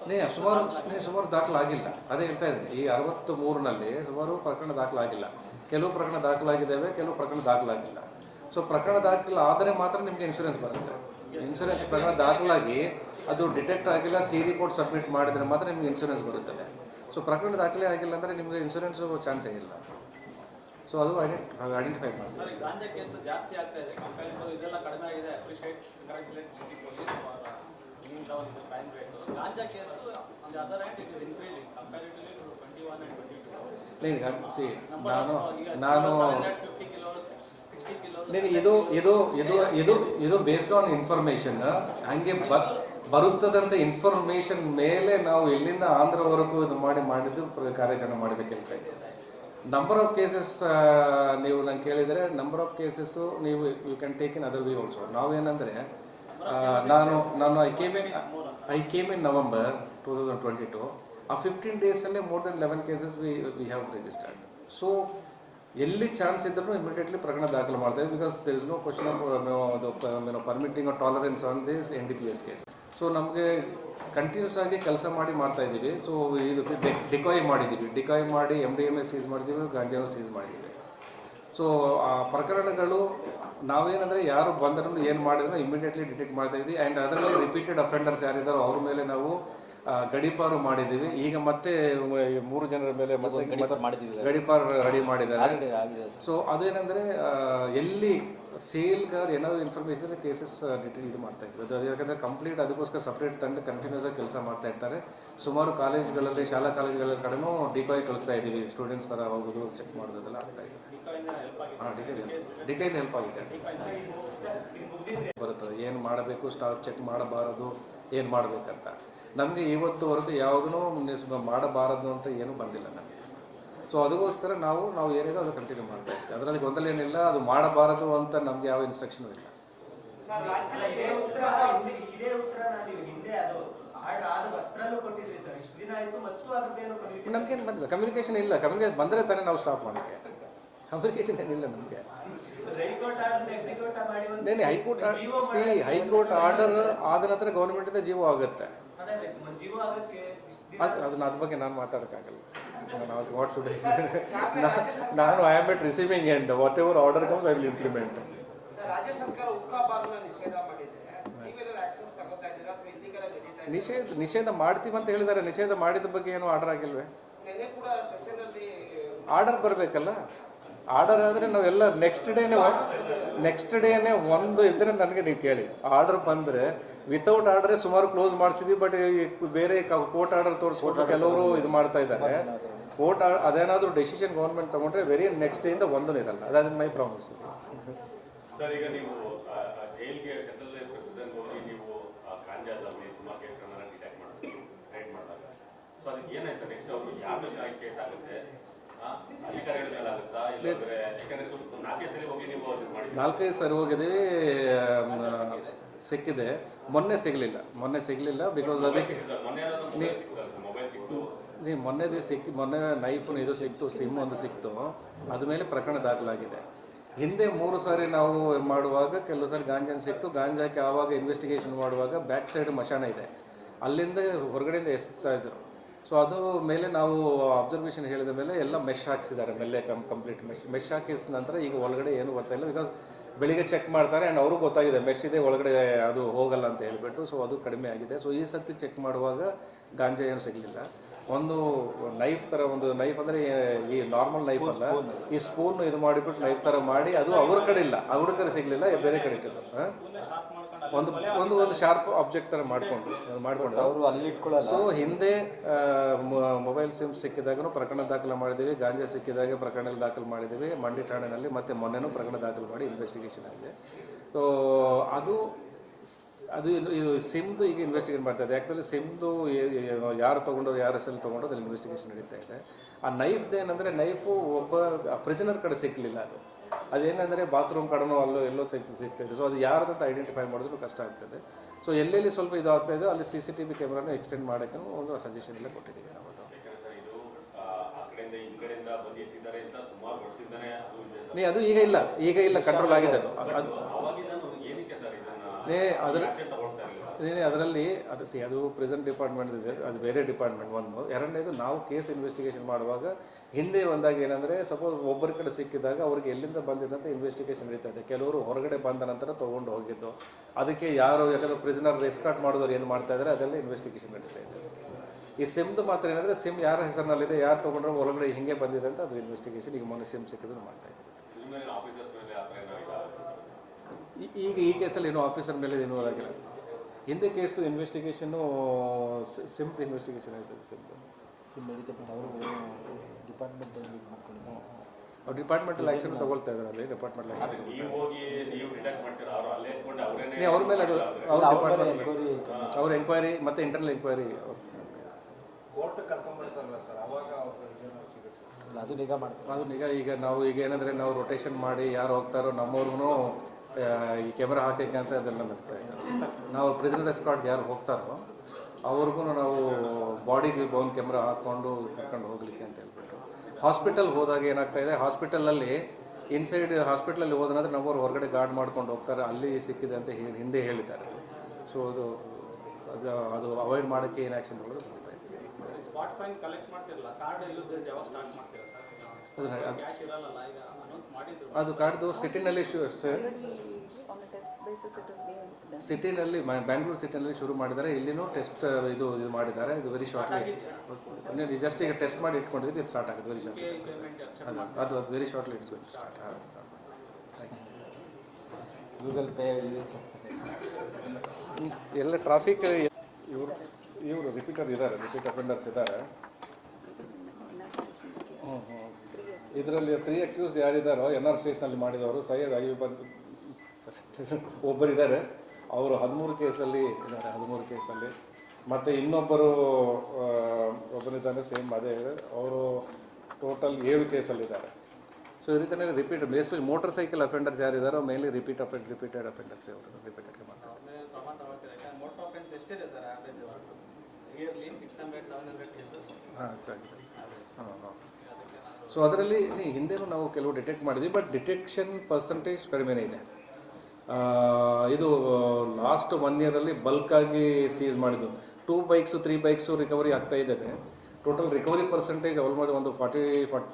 ನೀ ಸುಮಾರು ನೀ ಸುಮಾರು ದಾಖಲಾಗಿಲ್ಲ. ಅದೇ ಹೇಳ್ತಾ ಇದ್ದೀನಿ ಈ ಅರವತ್ತ್ ಮೂರಿನಲ್ಲಿ ಸುಮಾರು ಪ್ರಕರಣ ದಾಖಲಾಗಿಲ್ಲ. ಕೆಲವು ಪ್ರಕರಣ ದಾಖಲಾಗಿದ್ದಾವೆ ಕೆಲವು ಪ್ರಕರಣ ದಾಖಲಾಗಿಲ್ಲ. ಸೊ ಪ್ರಕರಣ ದಾಖಲು ಆದರೆ ಮಾತ್ರ ನಿಮಗೆ ಇನ್ಶೂರೆನ್ಸ್ ಬರುತ್ತೆ. ಇನ್ಶೂರೆನ್ಸ್ ಪ್ರಕರಣ ದಾಖಲಾಗಿ ಅದು ಡಿಟೆಕ್ಟ್ ಆಗಿಲ್ಲ ಸಿ ರಿಪೋರ್ಟ್ ಸಬ್ಮಿಟ್ ಮಾಡಿದರೆ ಮಾತ್ರ ನಿಮಗೆ ಇನ್ಶೂರೆನ್ಸ್ ಬರುತ್ತದೆ. ಸೊ ಪ್ರಕರಣ ದಾಖಲೆ ಆಗಿಲ್ಲ ಅಂದರೆ ನಿಮಗೆ ಇನ್ಶೂರೆನ್ಸು ಚಾನ್ಸೇ ಇಲ್ಲ ಸೊ ಅದು ಐಡೆಂಟಿ ಐಡೆಂಟಿಫೈ ಮಾಡ್ತೀವಿ. ಸಿ ನಾನು ನಾನು ನೀನು ಇದು ಇದು ಇದು ಇದು ಇದು ಬೇಸ್ಡ್ ಆನ್ ಇನ್ಫಾರ್ಮೇಶನ್ ಹಂಗೆ ಬ ಬರುತ್ತದಂತ ಇನ್ಫಾರ್ಮೇಶನ್ ಮೇಲೆ ನಾವು ಎಲ್ಲಿಂದ ಆಂಧ್ರವರೆಗೂ ಇದು ಮಾಡಿ ಮಾಡಿದ್ದು ಕಾರ್ಯಾಚರಣೆ ಮಾಡಿದ ಕೆಲಸ ಇದೆ. ನಂಬರ್ ಆಫ್ ಕೇಸಸ್ ನೀವು ನಂಗೆ ಕೇಳಿದರೆ ನಂಬರ್ ಆಫ್ ಕೇಸಸ್ಸು ನೀವು you can take in other we also ನಾವೇನಂದರೆ ನಾನು ನಾನು I came in I came in November two thousand twenty two ah fifteen ಡೇಸಲ್ಲೇ more than eleven cases we we have registered so ಎಲ್ಲಿ chance ಇದ್ರೂ immediately ಪ್ರಕರಣ ದಾಖಲು ಮಾಡ್ತೇವೆ because there is no question of permitting tolerance on this N D P S case so ನಮಗೆ continuous ಆಗಿ ಕೆಲಸ ಮಾಡಿ ಮಾಡ್ತಾ ಇದ್ದೀವಿ. ಸೊ ಇದು ಡಿಕಾಯ್ ಮಾಡಿದ್ದೀವಿ. ಡಿಕಾಯ್ ಮಾಡಿ M D M S seize ಮಾಡಿದ್ದೀವಿ ಗಾಂಜಾನು ಸೀಸ್ ಮಾಡಿದ್ದೀವಿ. ಸೊ ಆ ಪ್ರಕರಣಗಳು ನಾವೇನಂದರೆ ಯಾರು ಬಂದರೂ ಏನು ಮಾಡಿದ್ರು ಇಮಿಡಿಯೇಟ್ಲಿ ಡಿಟೆಕ್ಟ್ ಮಾಡ್ತಾ ಇದ್ದೀವಿ. ಆ್ಯಂಡ್ ಅದರಲ್ಲಿ ರಿಪೀಟೆಡ್ ಅಫೆಂಡರ್ಸ್ ಯಾರಿದ್ದಾರೋ ಅವ್ರ ಮೇಲೆ ನಾವು ಗಡಿಪಾರು ಮಾಡಿದ್ದೀವಿ. ಈಗ ಮತ್ತೆ ಮೂರು ಜನರ ಮೇಲೆ ಮತ್ತೆ ಗಡಿಪಾರು ರೆಡಿ ಮಾಡಿದ್ದಾರೆ. ಸೊ ಅದೇನೆಂದರೆ ಎಲ್ಲಿ ಸೇಲ್ಗಾರ್ ಏನಾದರೂ ಇನ್ಫಾರ್ಮೇಷನ್ ಇದ್ದರೆ ಕೇಸಸ್ ಡಿಟೇಲ್ ಇದು ಮಾಡ್ತಾ ಅದು ಯಾಕಂದರೆ ಕಂಪ್ಲೀಟ್ ಅದಕ್ಕೋಸ್ಕರ ಸಪ್ರೇಟ್ ತಂಡ ಕಂಟಿನ್ಯೂಸ್ ಆಗಿ ಕೆಲಸ ಮಾಡ್ತಾ ಇರ್ತಾರೆ. ಸುಮಾರು ಕಾಲೇಜ್ಗಳಲ್ಲಿ, ಶಾಲಾ ಕಾಲೇಜ್ಗಳ ಕಡೆನೂ ಡಿಕಾಯ್ ಕಳಿಸ್ತಾ ಇದ್ದೀವಿ. ಸ್ಟೂಡೆಂಟ್ಸ್ ಥರ ಹೋಗೋದು ಚೆಕ್ ಮಾಡೋದೆಲ್ಲ ಆಗ್ತಾ ಇದೆ. ಹಾಂ ಡಿಕೈದ ಡಿಕೈದ ಹೆಲ್ಪ್ ಆಗಿದೆ. ಬರುತ್ತದೆ ಏನು ಮಾಡಬೇಕು ಸ್ಟಾಕ್ ಚೆಕ್ ಮಾಡಬಾರದು, ಏನು ಮಾಡಬೇಕಂತ. ನಮಗೆ ಇವತ್ತುವರೆಗೂ ಯಾವುದೂ ಮಾಡಬಾರದು ಅಂತ ಏನೂ ಬಂದಿಲ್ಲ ನಮಗೆ. ಸೊ ಅದಕ್ಕೋಸ್ಕರ ನಾವು ನಾವು ಏನಿದೆ ಅದು ಕಂಟಿನ್ಯೂ ಮಾಡ್ತಾ ಇರ್ತೀವಿ. ಅದರಲ್ಲಿ ಗೊಂದಲ ಏನಿಲ್ಲ ಅದು ಮಾಡಬಾರದು ಅಂತ ನಮಗೆ ಯಾವ ಇನ್ಸ್ಟ್ರಕ್ಷನ್ ಇಲ್ಲ. ನಮ್ಗೇನು ಬಂದಿಲ್ಲ. ಕಮ್ಯುನಿಕೇಶನ್ ಇಲ್ಲ. ಕಮ್ಯುನಿಕೇಶನ್ ಬಂದರೆ ತಾನೇ ನಾವು ಸ್ಟಾಪ್ ಮಾಡೋಕ್ಕೆ ಕಮ್ಯುನಿಕೇಶನ್ ಏನಿಲ್ಲ ನಮಗೆ. ನೇನೆ ಹೈಕೋರ್ಟ್ ಸಿ ಹೈಕೋರ್ಟ್ ಆರ್ಡರ್ ಆದ ನಂತರ ಗೌರ್ಮೆಂಟಿಂದ ಜೀವ ಆಗುತ್ತೆ. ಅದೇ ಅದನ್ನ ಅದ್ರ ಬಗ್ಗೆ ನಾನು ಮಾತಾಡೋಕ್ಕಾಗಲ್ಲ. ನಾವು ವಾಟ್ ಶುಡ್ ನಾನು I am at receiving end whatever order comes I will implement ನಿಷೇಧ ಇದ್ದೀರಾ? ನಿಷೇಧ ಮಾಡ್ತೀವಿ ಅಂತ ಹೇಳಿದ್ದಾರೆ ನಿಷೇಧ ಮಾಡಿದ ಬಗ್ಗೆ ಏನು ಆರ್ಡರ್ ಆಗಿಲ್ವೇ? ಆರ್ಡರ್ ಬರಬೇಕಲ್ಲ? ಆರ್ಡರ್ ಆದರೆ ನಾವೆಲ್ಲ ನೆಕ್ಸ್ಟ್ ಡೇನೆ ನೆಕ್ಸ್ಟ್ ಡೇನೆ ಒಂದು ಇದ್ರೆ ನನಗೆ ನೀವು ಕೇಳಿ. ಆರ್ಡರ್ ಬಂದರೆ ವಿತೌಟ್ ಆರ್ಡರ್ ಸುಮಾರು ಕ್ಲೋಸ್ ಮಾಡಿಸಿದ್ವಿ ಬಟ್ ಬೇರೆ ಕೋರ್ಟ್ ಆರ್ಡರ್ ತೋರಿಸ್ಬಿಟ್ಟು ಕೆಲವರು ಇದು ಮಾಡ್ತಾ ಇದ್ದಾರೆ. ಕೋರ್ಟ್ ಅದೇನಾದರೂ ಡೆಸಿಷನ್ ಗೌರ್ಮೆಂಟ್ ತಗೊಂಡ್ರೆ ವೆರಿ ನೆಕ್ಸ್ಟ್ ಡೇಯಿಂದ ಒಂದೂ ಇರಲ್ಲ ಅದಾದ ಮೈ ಪ್ರಾಮಿಸ್ ನಾಲ್ಕೈದು ಸರಿ ಹೋಗಿದ್ದೀವಿ ಸಿಕ್ಕಿದೆ. ಮೊನ್ನೆ ಸಿಗಲಿಲ್ಲ. ಮೊನ್ನೆ ಸಿಗಲಿಲ್ಲ ಬಿಕಾಸ್ ಅದಕ್ಕೆ ಮೊನ್ನೆ ಮೊನ್ನೆದು ಸಿಕ್ಕಿ ಮೊನ್ನೆ ನೈಫ್ ಇದು ಸಿಕ್ತು ಸಿಮ್ ಒಂದು ಸಿಕ್ತು. ಅದ ಮೇಲೆ ಪ್ರಕರಣ ದಾಖಲಾಗಿದೆ. ಹಿಂದೆ ಮೂರು ಸಾರಿ ನಾವು ಮಾಡುವಾಗ ಕೆಲವು ಸಾರಿ ಗಾಂಜಾನ ಸಿಕ್ತು. ಗಾಂಜಾಕ್ಕೆ ಆವಾಗ ಇನ್ವೆಸ್ಟಿಗೇಷನ್ ಮಾಡುವಾಗ ಬ್ಯಾಕ್ ಸೈಡ್ ಮಶಾನ ಇದೆ. ಅಲ್ಲಿಂದ ಹೊರಗಡೆಯಿಂದ ಎಸ್ತಾ ಇದ್ರು. ಸೊ ಅದು ಮೇಲೆ ನಾವು ಅಬ್ಸರ್ವೇಷನ್ ಹೇಳಿದ ಮೇಲೆ ಎಲ್ಲ ಮೆಶ್ ಹಾಕ್ಸಿದ್ದಾರೆ. ಮೇಲೆ ಕಂಪ್ ಕಂಪ್ಲೀಟ್ ಮೆಶ್ ಮೆಶ್ ಹಾಕಿಸಿದ ನಂತರ ಈಗ ಒಳಗಡೆ ಏನು ಬರ್ತಾ ಇಲ್ಲ ಬಿಕಾಸ್ ಬೆಳಿಗ್ಗೆ ಚೆಕ್ ಮಾಡ್ತಾರೆ ಆ್ಯಂಡ್ ಅವ್ರಿಗೂ ಗೊತ್ತಾಗಿದೆ ಮೆಶ್ ಇದೆ ಒಳಗಡೆ ಅದು ಹೋಗಲ್ಲ ಅಂತ ಹೇಳಿಬಿಟ್ಟು ಸೊ ಅದು ಕಡಿಮೆ ಆಗಿದೆ. ಸೊ ಈ ಸರ್ತಿ ಚೆಕ್ ಮಾಡುವಾಗ ಗಾಂಜಾ ಏನು ಸಿಗಲಿಲ್ಲ. ಒಂದು ನೈಫ್ ಥರ ಒಂದು ನೈಫ್ ಅಂದರೆ ಈ ನಾರ್ಮಲ್ ನೈಫ್ ಅಲ್ಲ. ಈ ಸ್ಪೂನ್ ಇದು ಮಾಡಿಬಿಟ್ಟು ನೈಫ್ ಥರ ಮಾಡಿ ಅದು ಅವ್ರ ಕಡೆ ಇಲ್ಲ. ಅವ್ರ ಕಡೆ ಸಿಗಲಿಲ್ಲ ಬೇರೆ ಕಡೆ ಇಟ್ಟಿದ್ದು ಹಾಂ? ಒಂದು ಒಂದು ಒಂದು ಶಾರ್ಪ್ ಆಬ್ಜೆಕ್ಟ್ ಥರ ಮಾಡಿಕೊಂಡು ಮಾಡಿಕೊಂಡು ಅವರು ಅಲ್ಲಿ ಇಟ್ಕೊಳ್ಳೋ ಸೊ ಹಿಂದೆ ಮೊಬೈಲ್ ಸಿಮ್ ಸಿಕ್ಕಿದಾಗೂ ಪ್ರಕರಣ ದಾಖಲು ಮಾಡಿದ್ದೀವಿ ಗಾಂಜಾ ಸಿಕ್ಕಿದಾಗ ಪ್ರಕರಣ ದಾಖಲು ಮಾಡಿದ್ದೀವಿ ಮಂಡಿ ಠಾಣೆನಲ್ಲಿ ಮತ್ತೆ ಮೊನ್ನೆನೂ ಪ್ರಕರಣ ದಾಖಲು ಮಾಡಿ ಇನ್ವೆಸ್ಟಿಗೇಷನ್ ಆಗಿದೆ. ಸೊ ಅದು ಅದು ಇದು ಇದು ಸಿಮ್ದು ಈಗ ಇನ್ವೆಸ್ಟಿಗೇಟ್ ಮಾಡ್ತಾ ಇದೆ. ಆ್ಯಕ್ಚುಲಿ ಸಿಮ್ದು ಯಾರು ತೊಗೊಂಡರು ಯಾರು ಹೆಸರಲ್ಲಿ ತೊಗೊಂಡು ಅದ್ರಲ್ಲಿ ಇನ್ವೆಸ್ಟಿಗೇಷನ್ ನಡೀತಾ ಇದೆ. ಆ ನೈಫ್ದು ಏನಂದರೆ ನೈಫು ಒಬ್ಬ ಪ್ರಿಸನರ್ ಕಡೆ ಸಿಕ್ಕಲಿಲ್ಲ ಅದು. ಅದೇನಂದರೆ ಬಾತ್ರೂಮ್ ಕಡೆನೋ ಅಲ್ಲೋ ಎಲ್ಲೋ ಸಿಗ್ತದೆ. ಸೊ ಅದು ಯಾರದಂತ ಐಡೆಂಟಿಫೈ ಮಾಡಿದ್ರು ಕಷ್ಟ ಆಗ್ತದೆ. ಸೊ ಎಲ್ಲೆಲ್ಲಿ ಸ್ವಲ್ಪ ಇದಾಗ್ತಾ ಇದೆ ಅಲ್ಲಿ ಸಿ ಸಿ ಟಿ ವಿ ಕ್ಯಾಮ್ರಾನ ಎಕ್ಸ್ಟೆಂಡ್ ಮಾಡೋಕ್ಕೆ ಒಂದು ಸಜೆಷನ್ ಎಲ್ಲ ಕೊಟ್ಟಿದ್ದೀವಿ ನಾವು. ನೀ ಅದು ಈಗ ಇಲ್ಲ. ಈಗ ಇಲ್ಲ ಕಂಟ್ರೋಲ್ ಆಗಿದೆ ಅದು. ನೇ ಅದರ ಅದರಲ್ಲಿ ಅದು ಸಿ ಅದು ಪ್ರೆಸೆಂಟ್ ಡಿಪಾರ್ಟ್ಮೆಂಟ್ ಇದೆ ಅದು ಬೇರೆ ಡಿಪಾರ್ಟ್ಮೆಂಟ್ ಒಂದು. ಎರಡನೇದು ನಾವು ಕೇಸ್ ಇನ್ವೆಸ್ಟಿಗೇಷನ್ ಮಾಡುವಾಗ ಹಿಂದೆ ಒಂದಾಗ ಏನಂದರೆ ಸಪೋಸ್ ಒಬ್ಬರ ಕಡೆ ಸಿಕ್ಕಿದಾಗ ಅವ್ರಿಗೆ ಎಲ್ಲಿಂದ ಬಂದಿದ್ದಂತ ಇನ್ವೆಸ್ಟಿಗೇಷನ್ ನಡೀತಾ ಇದೆ. ಕೆಲವರು ಹೊರಗಡೆ ಬಂದ ನಂತರ ತೊಗೊಂಡು ಹೋಗಿದ್ದು. ಅದಕ್ಕೆ ಯಾರು ಯಾಕಂದ್ರೆ ಪ್ರಿಸನರ್ ರೆಸ್ಕಾಟ್ ಮಾಡಿದವ್ರು ಏನು ಮಾಡ್ತಾ ಇದ್ದಾರೆ ಅದೆಲ್ಲ ಇನ್ವೆಸ್ಟಿಗೇಷನ್ ನಡೀತಾ ಇದೆ. ಈ ಸಿಮ್ದು ಮಾತ್ರ ಏನಂದರೆ ಸಿಮ್ ಯಾರ ಹೆಸರಿನಲ್ಲಿದೆ ಯಾರು ತೊಗೊಂಡ್ರೆ ಹೊರಗಡೆ ಹಿಂಗೆ ಬಂದಿದೆ ಅಂತ ಅದು ಇನ್ವೆಸ್ಟಿಗೇಷನ್ ಈಗ ಮೊನ್ನೆ ಸಿಮ್ ಸಿಕ್ಕಿದ್ರು ಮಾಡ್ತಾ ಈ- ಈಗ ಈ ಕೇಸಲ್ಲಿ ಏನೋ ಆಫೀಸರ್ ಮೇಲೆ ಏನೂ ಆಗಿಲ್ಲ ಹಿಂದೆ ಕೇಸ್ ಇನ್ವೆಸ್ಟಿಗೇಷನ್ ಸಿಮ್ತ್ ಇನ್ವೆಸ್ಟಿಗೇಷನ್ ಆಯ್ತದೆ ಸಿಮ್ದು ಸಿಮ್ ನಡೀತಾ ಅವರು ಡಿಪಾರ್ಟ್ಮೆಂಟ್ ಮಾಡ್ಕೊಂಡು. ಅವ್ರು ಡಿಪಾರ್ಟ್ಮೆಂಟಲ್ ಆ್ಯಕ್ಷನ್ ತಗೊಳ್ತಾ ಇದ್ದಾರೆ ಅಲ್ಲಿ ಡಿಪಾರ್ಟ್ಮೆಂಟಲ್ ಆ್ಯಕ್ಷನ್ ನೀವು ಹೋಗಿ ನೀವು ಡಿಟೆಕ್ಟ್ ಮಾಡ್ತೀರಾ? ಅವ್ರು ಅಲ್ಲೇ ಇಟ್ಕೊಂಡು ಅವರೇನೆ ನೀವು ಅವ್ರ ಮೇಲೆ ಅದು ಅವ್ರ ಡಿಪಾರ್ಟ್ಮೆಂಟ್ ಅವ್ರ ಎಂಕ್ವೈರಿ ಮತ್ತು ಇಂಟರ್ನಲ್ ಎಂಕ್ವೈರಿ ಕೋರ್ಟ್ ಕರ್ಕೊಂಡ್ಬರ್ತಾರಲ್ಲ ಸರ್ ಅವಾಗ ಅವ್ರು ಏನೋ ಸಿಗುತ್ತೆ. ಅದು ನಿಗಾ ಮಾಡ್ತಾರೆ. ಅದು ಈಗ ಈಗ ನಾವು ಈಗ ಏನಂದರೆ ನಾವು ರೊಟೇಷನ್ ಮಾಡಿ ಯಾರು ಹೋಗ್ತಾರೋ ನಮ್ಮವ್ರಿಗೂ ಈ ಕ್ಯಾಮ್ರಾ ಹಾಕಕ್ಕೆ ಅಂತ ಅದೆಲ್ಲ ನಡ್ತಾ ಇದೆ. ನಾವು ಪ್ರೆಸಿಡೆಂಟ್ ಎಸ್ಕಾಟ್ಗೆ ಯಾರು ಹೋಗ್ತಾರೋ ಅವ್ರಿಗೂ ನಾವು ಬಾಡಿಗೆ ಬೋನ್ ಕ್ಯಾಮ್ರಾ ಹಾಕ್ಕೊಂಡು ಕರ್ಕೊಂಡು ಹೋಗ್ಲಿಕ್ಕೆ ಅಂತ ಹೇಳ್ಬಿಟ್ಟು. ಹಾಸ್ಪಿಟಲ್ ಹೋದಾಗ ಏನಾಗ್ತಾ ಇದೆ ಹಾಸ್ಪಿಟಲಲ್ಲಿ ಇನ್ಸೈಡ್ ಹಾಸ್ಪಿಟಲಲ್ಲಿ ಹೋದ್ರೆ ನಮ್ಮವ್ರು ಹೊರಗಡೆ ಗಾರ್ಡ್ ಮಾಡ್ಕೊಂಡು ಹೋಗ್ತಾರೆ ಅಲ್ಲಿ ಸಿಕ್ಕಿದೆ ಅಂತ ಹೇಳಿ ಹಿಂದೆ ಹೇಳಿದ್ದಾರೆ. ಸೊ ಅದು ಅದು ಅದು ಅವಾಯ್ಡ್ ಮಾಡೋಕ್ಕೆ ಏನು ಆ್ಯಕ್ಷನ್ ತಗೊಳ್ಳೋದು ಬರ್ತಾ ಇದೆ ಅದು ಕಾರ್ಡ್ದು ಸಿಟಿನಲ್ಲಿ ಶು ಸಿಟಿನಲ್ಲಿ ಬ್ಯಾಂಗ್ಳೂರು ಸಿಟಿನಲ್ಲಿ ಶುರು ಮಾಡಿದ್ದಾರೆ ಇಲ್ಲಿನೂ ಟೆಸ್ಟ್ ಇದು ಇದು ಮಾಡಿದ್ದಾರೆ. ಇದು ವೆರಿ ಶಾರ್ಟ್ಲಿ ನೀವು ಜಸ್ಟ್ ಈಗ ಟೆಸ್ಟ್ ಮಾಡಿ ಇಟ್ಕೊಂಡಿದ್ದು ಇದು ಸ್ಟಾರ್ಟ್ ಆಗುತ್ತೆ ವೆರಿ ಶಾರ್ಟ್ಲಿ ಅದು ಅದು very shortly it's start thank you Google Pay ಎಲ್ಲ ಟ್ರಾಫಿಕ್ ಇವರು ಇವರು ರಿಪೀಟರ್ ಇದ್ದಾರೆ ರಿಪೀಟ್ ಅಫೆಂಡರ್ಸ್ ಇದ್ದಾರೆ. ಇದರಲ್ಲಿ ತ್ರೀ ಅಕ್ಯೂಸ್ ಯಾರಿದ್ದಾರೋ ಎನ್ ಆರ್ ಸ್ಟೇಷನಲ್ಲಿ ಮಾಡಿದವರು ಸೈಯದ್ ಅಯ್ಯೂಬ್ ಒಬ್ಬರಿದ್ದಾರೆ. ಅವರು ಹದಿಮೂರು ಕೇಸಲ್ಲಿ ಇದ್ದಾರೆ ಹದಿಮೂರು ಕೇಸಲ್ಲಿ. ಮತ್ತು ಇನ್ನೊಬ್ಬರು ಒಬ್ಬರಿದ್ದಾರೆ ಒಬ್ಬನಿದ್ದಾನೆ ಸೇಮ್ ಅದೇ. ಅವರು ಟೋಟಲ್ ಏಳು ಕೇಸಲ್ಲಿದ್ದಾರೆ. ಸೊ ಈ ರೀತಿಯಲ್ಲಿ repeat basically motor cycle offenders ಯಾರಿದ್ದಾರೋ ಮೇಲೆ ರಿಪೀಟ್ ಅಫೆಂಡ್ ರಿಪೀಟೆಡ್ ಅಫೆಂಡರ್ಸ್ ಅವರು ರಿಪೀಟೆಡ್ಗೆ ಮಾಡ್ತಾರೆ ಹಾಂ ಸರಿ. ಹಾಂ ಹಾಂ. ಸೊ ಅದರಲ್ಲಿ ಹಿಂದೆನೂ ನಾವು ಕೆಲವು ಡಿಟೆಕ್ಟ್ ಮಾಡಿದ್ವಿ ಬಟ್ ಡಿಟೆಕ್ಷನ್ ಪರ್ಸಂಟೇಜ್ ಕಡಿಮೆನೇ ಇದೆ. ಇದು ಲಾಸ್ಟ್ ಒನ್ ಇಯರಲ್ಲಿ ಬಲ್ಕಾಗಿ ಸೀಸ್ ಮಾಡಿದ್ದು. Two bikes three bikes recovery ಆಗ್ತಾ ಇದ್ದೇವೆ. ಟೋಟಲ್ ರಿಕವರಿ ಪರ್ಸೆಂಟೇಜ್ ಆಲ್ಮೋಸ್ಟ್ ಒಂದು forty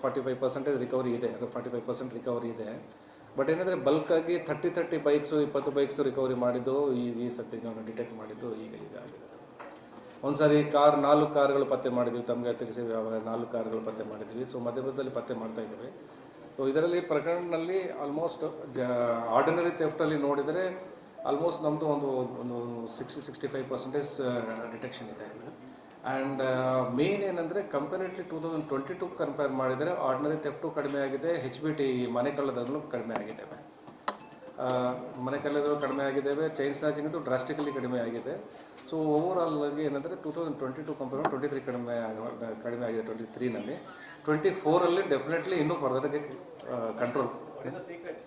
forty five percentage recovery ಇದೆ. ಫಾರ್ಟಿ ಫೈವ್ ಪರ್ಸೆಂಟ್ ರಿಕವರಿ ಇದೆ. ಬಟ್ ಏನಂದರೆ ಬಲ್ಕಾಗಿ ಥರ್ಟಿ ಥರ್ಟಿ ಬೈಕ್ಸು ಇಪ್ಪತ್ತು ಬೈಕ್ಸು ರಿಕವರಿ ಮಾಡಿದ್ದು, ಈ ಈ ಸತಿ ಡಿಟೆಕ್ಟ್ ಮಾಡಿದ್ದು, ಈಗ ಈಗ ಆಗಿದೆ ಸಾರಿ ಕಾರ್, ನಾಲ್ಕು ಕಾರ್ಗಳು ಪತ್ತೆ ಮಾಡಿದ್ವಿ. ತಮಗೆ ತಿಳಿಸಿ, ನಾಲ್ಕು ಕಾರ್ಗಳು ಪತ್ತೆ ಮಾಡಿದ್ವಿ. ಸೊ ಮಧ್ಯದಲ್ಲಿ ಪತ್ತೆ ಮಾಡ್ತಾ ಇದ್ದೀವಿ. ಸೊ ಇದರಲ್ಲಿ ಪ್ರಕರಣದಲ್ಲಿ ಆಲ್ಮೋಸ್ಟ್ ಆರ್ಡಿನರಿ ಥೆಫ್ಟಲ್ಲಿ ನೋಡಿದರೆ ಆಲ್ಮೋಸ್ಟ್ ನಮ್ಮದು ಒಂದು ಒಂದು sixty sixty five percentage detection ಇದೆ. ಆ್ಯಂಡ್ ಮೇನ್ ಏನಂದರೆ comparatively two thousand twenty two compare ಮಾಡಿದರೆ ಆರ್ಡಿನರಿ ಥೆಫ್ಟು ಕಡಿಮೆ ಆಗಿದೆ ಹೆಚ್ ಬಿ ಟಿ ಮನೆ ಕಳ್ಳದಲ್ಲೂ ಕಡಿಮೆ ಆಗಿದ್ದೇವೆ ಮನೆ ಕಳೆದು ಕಡಿಮೆ ಆಗಿದ್ದೇವೆ ಚೈನ್ ಸ್ನಾಚಿಂಗ್ ಡ್ರಾಸ್ಟಿಕಲಿ ಕಡಿಮೆ ಆಗಿದೆ. ಸೊ ಓವರಾಲ್ ಆಗಿ ಏನಂದರೆ two thousand twenty to compare twenty three ಕಡಿಮೆ ಕಡಿಮೆ ಆಗಿದೆ ಟ್ವೆಂಟಿ ತ್ರೀನಲ್ಲಿ ಟ್ವೆಂಟಿ ಫೋರಲ್ಲಿ ಡೆಫಿನೆಟ್ಲಿ ಇನ್ನೂ ಫರ್ದರ್ಗೆ ಕಂಟ್ರೋಲ್ ಸೀಕ್ರೆಟ್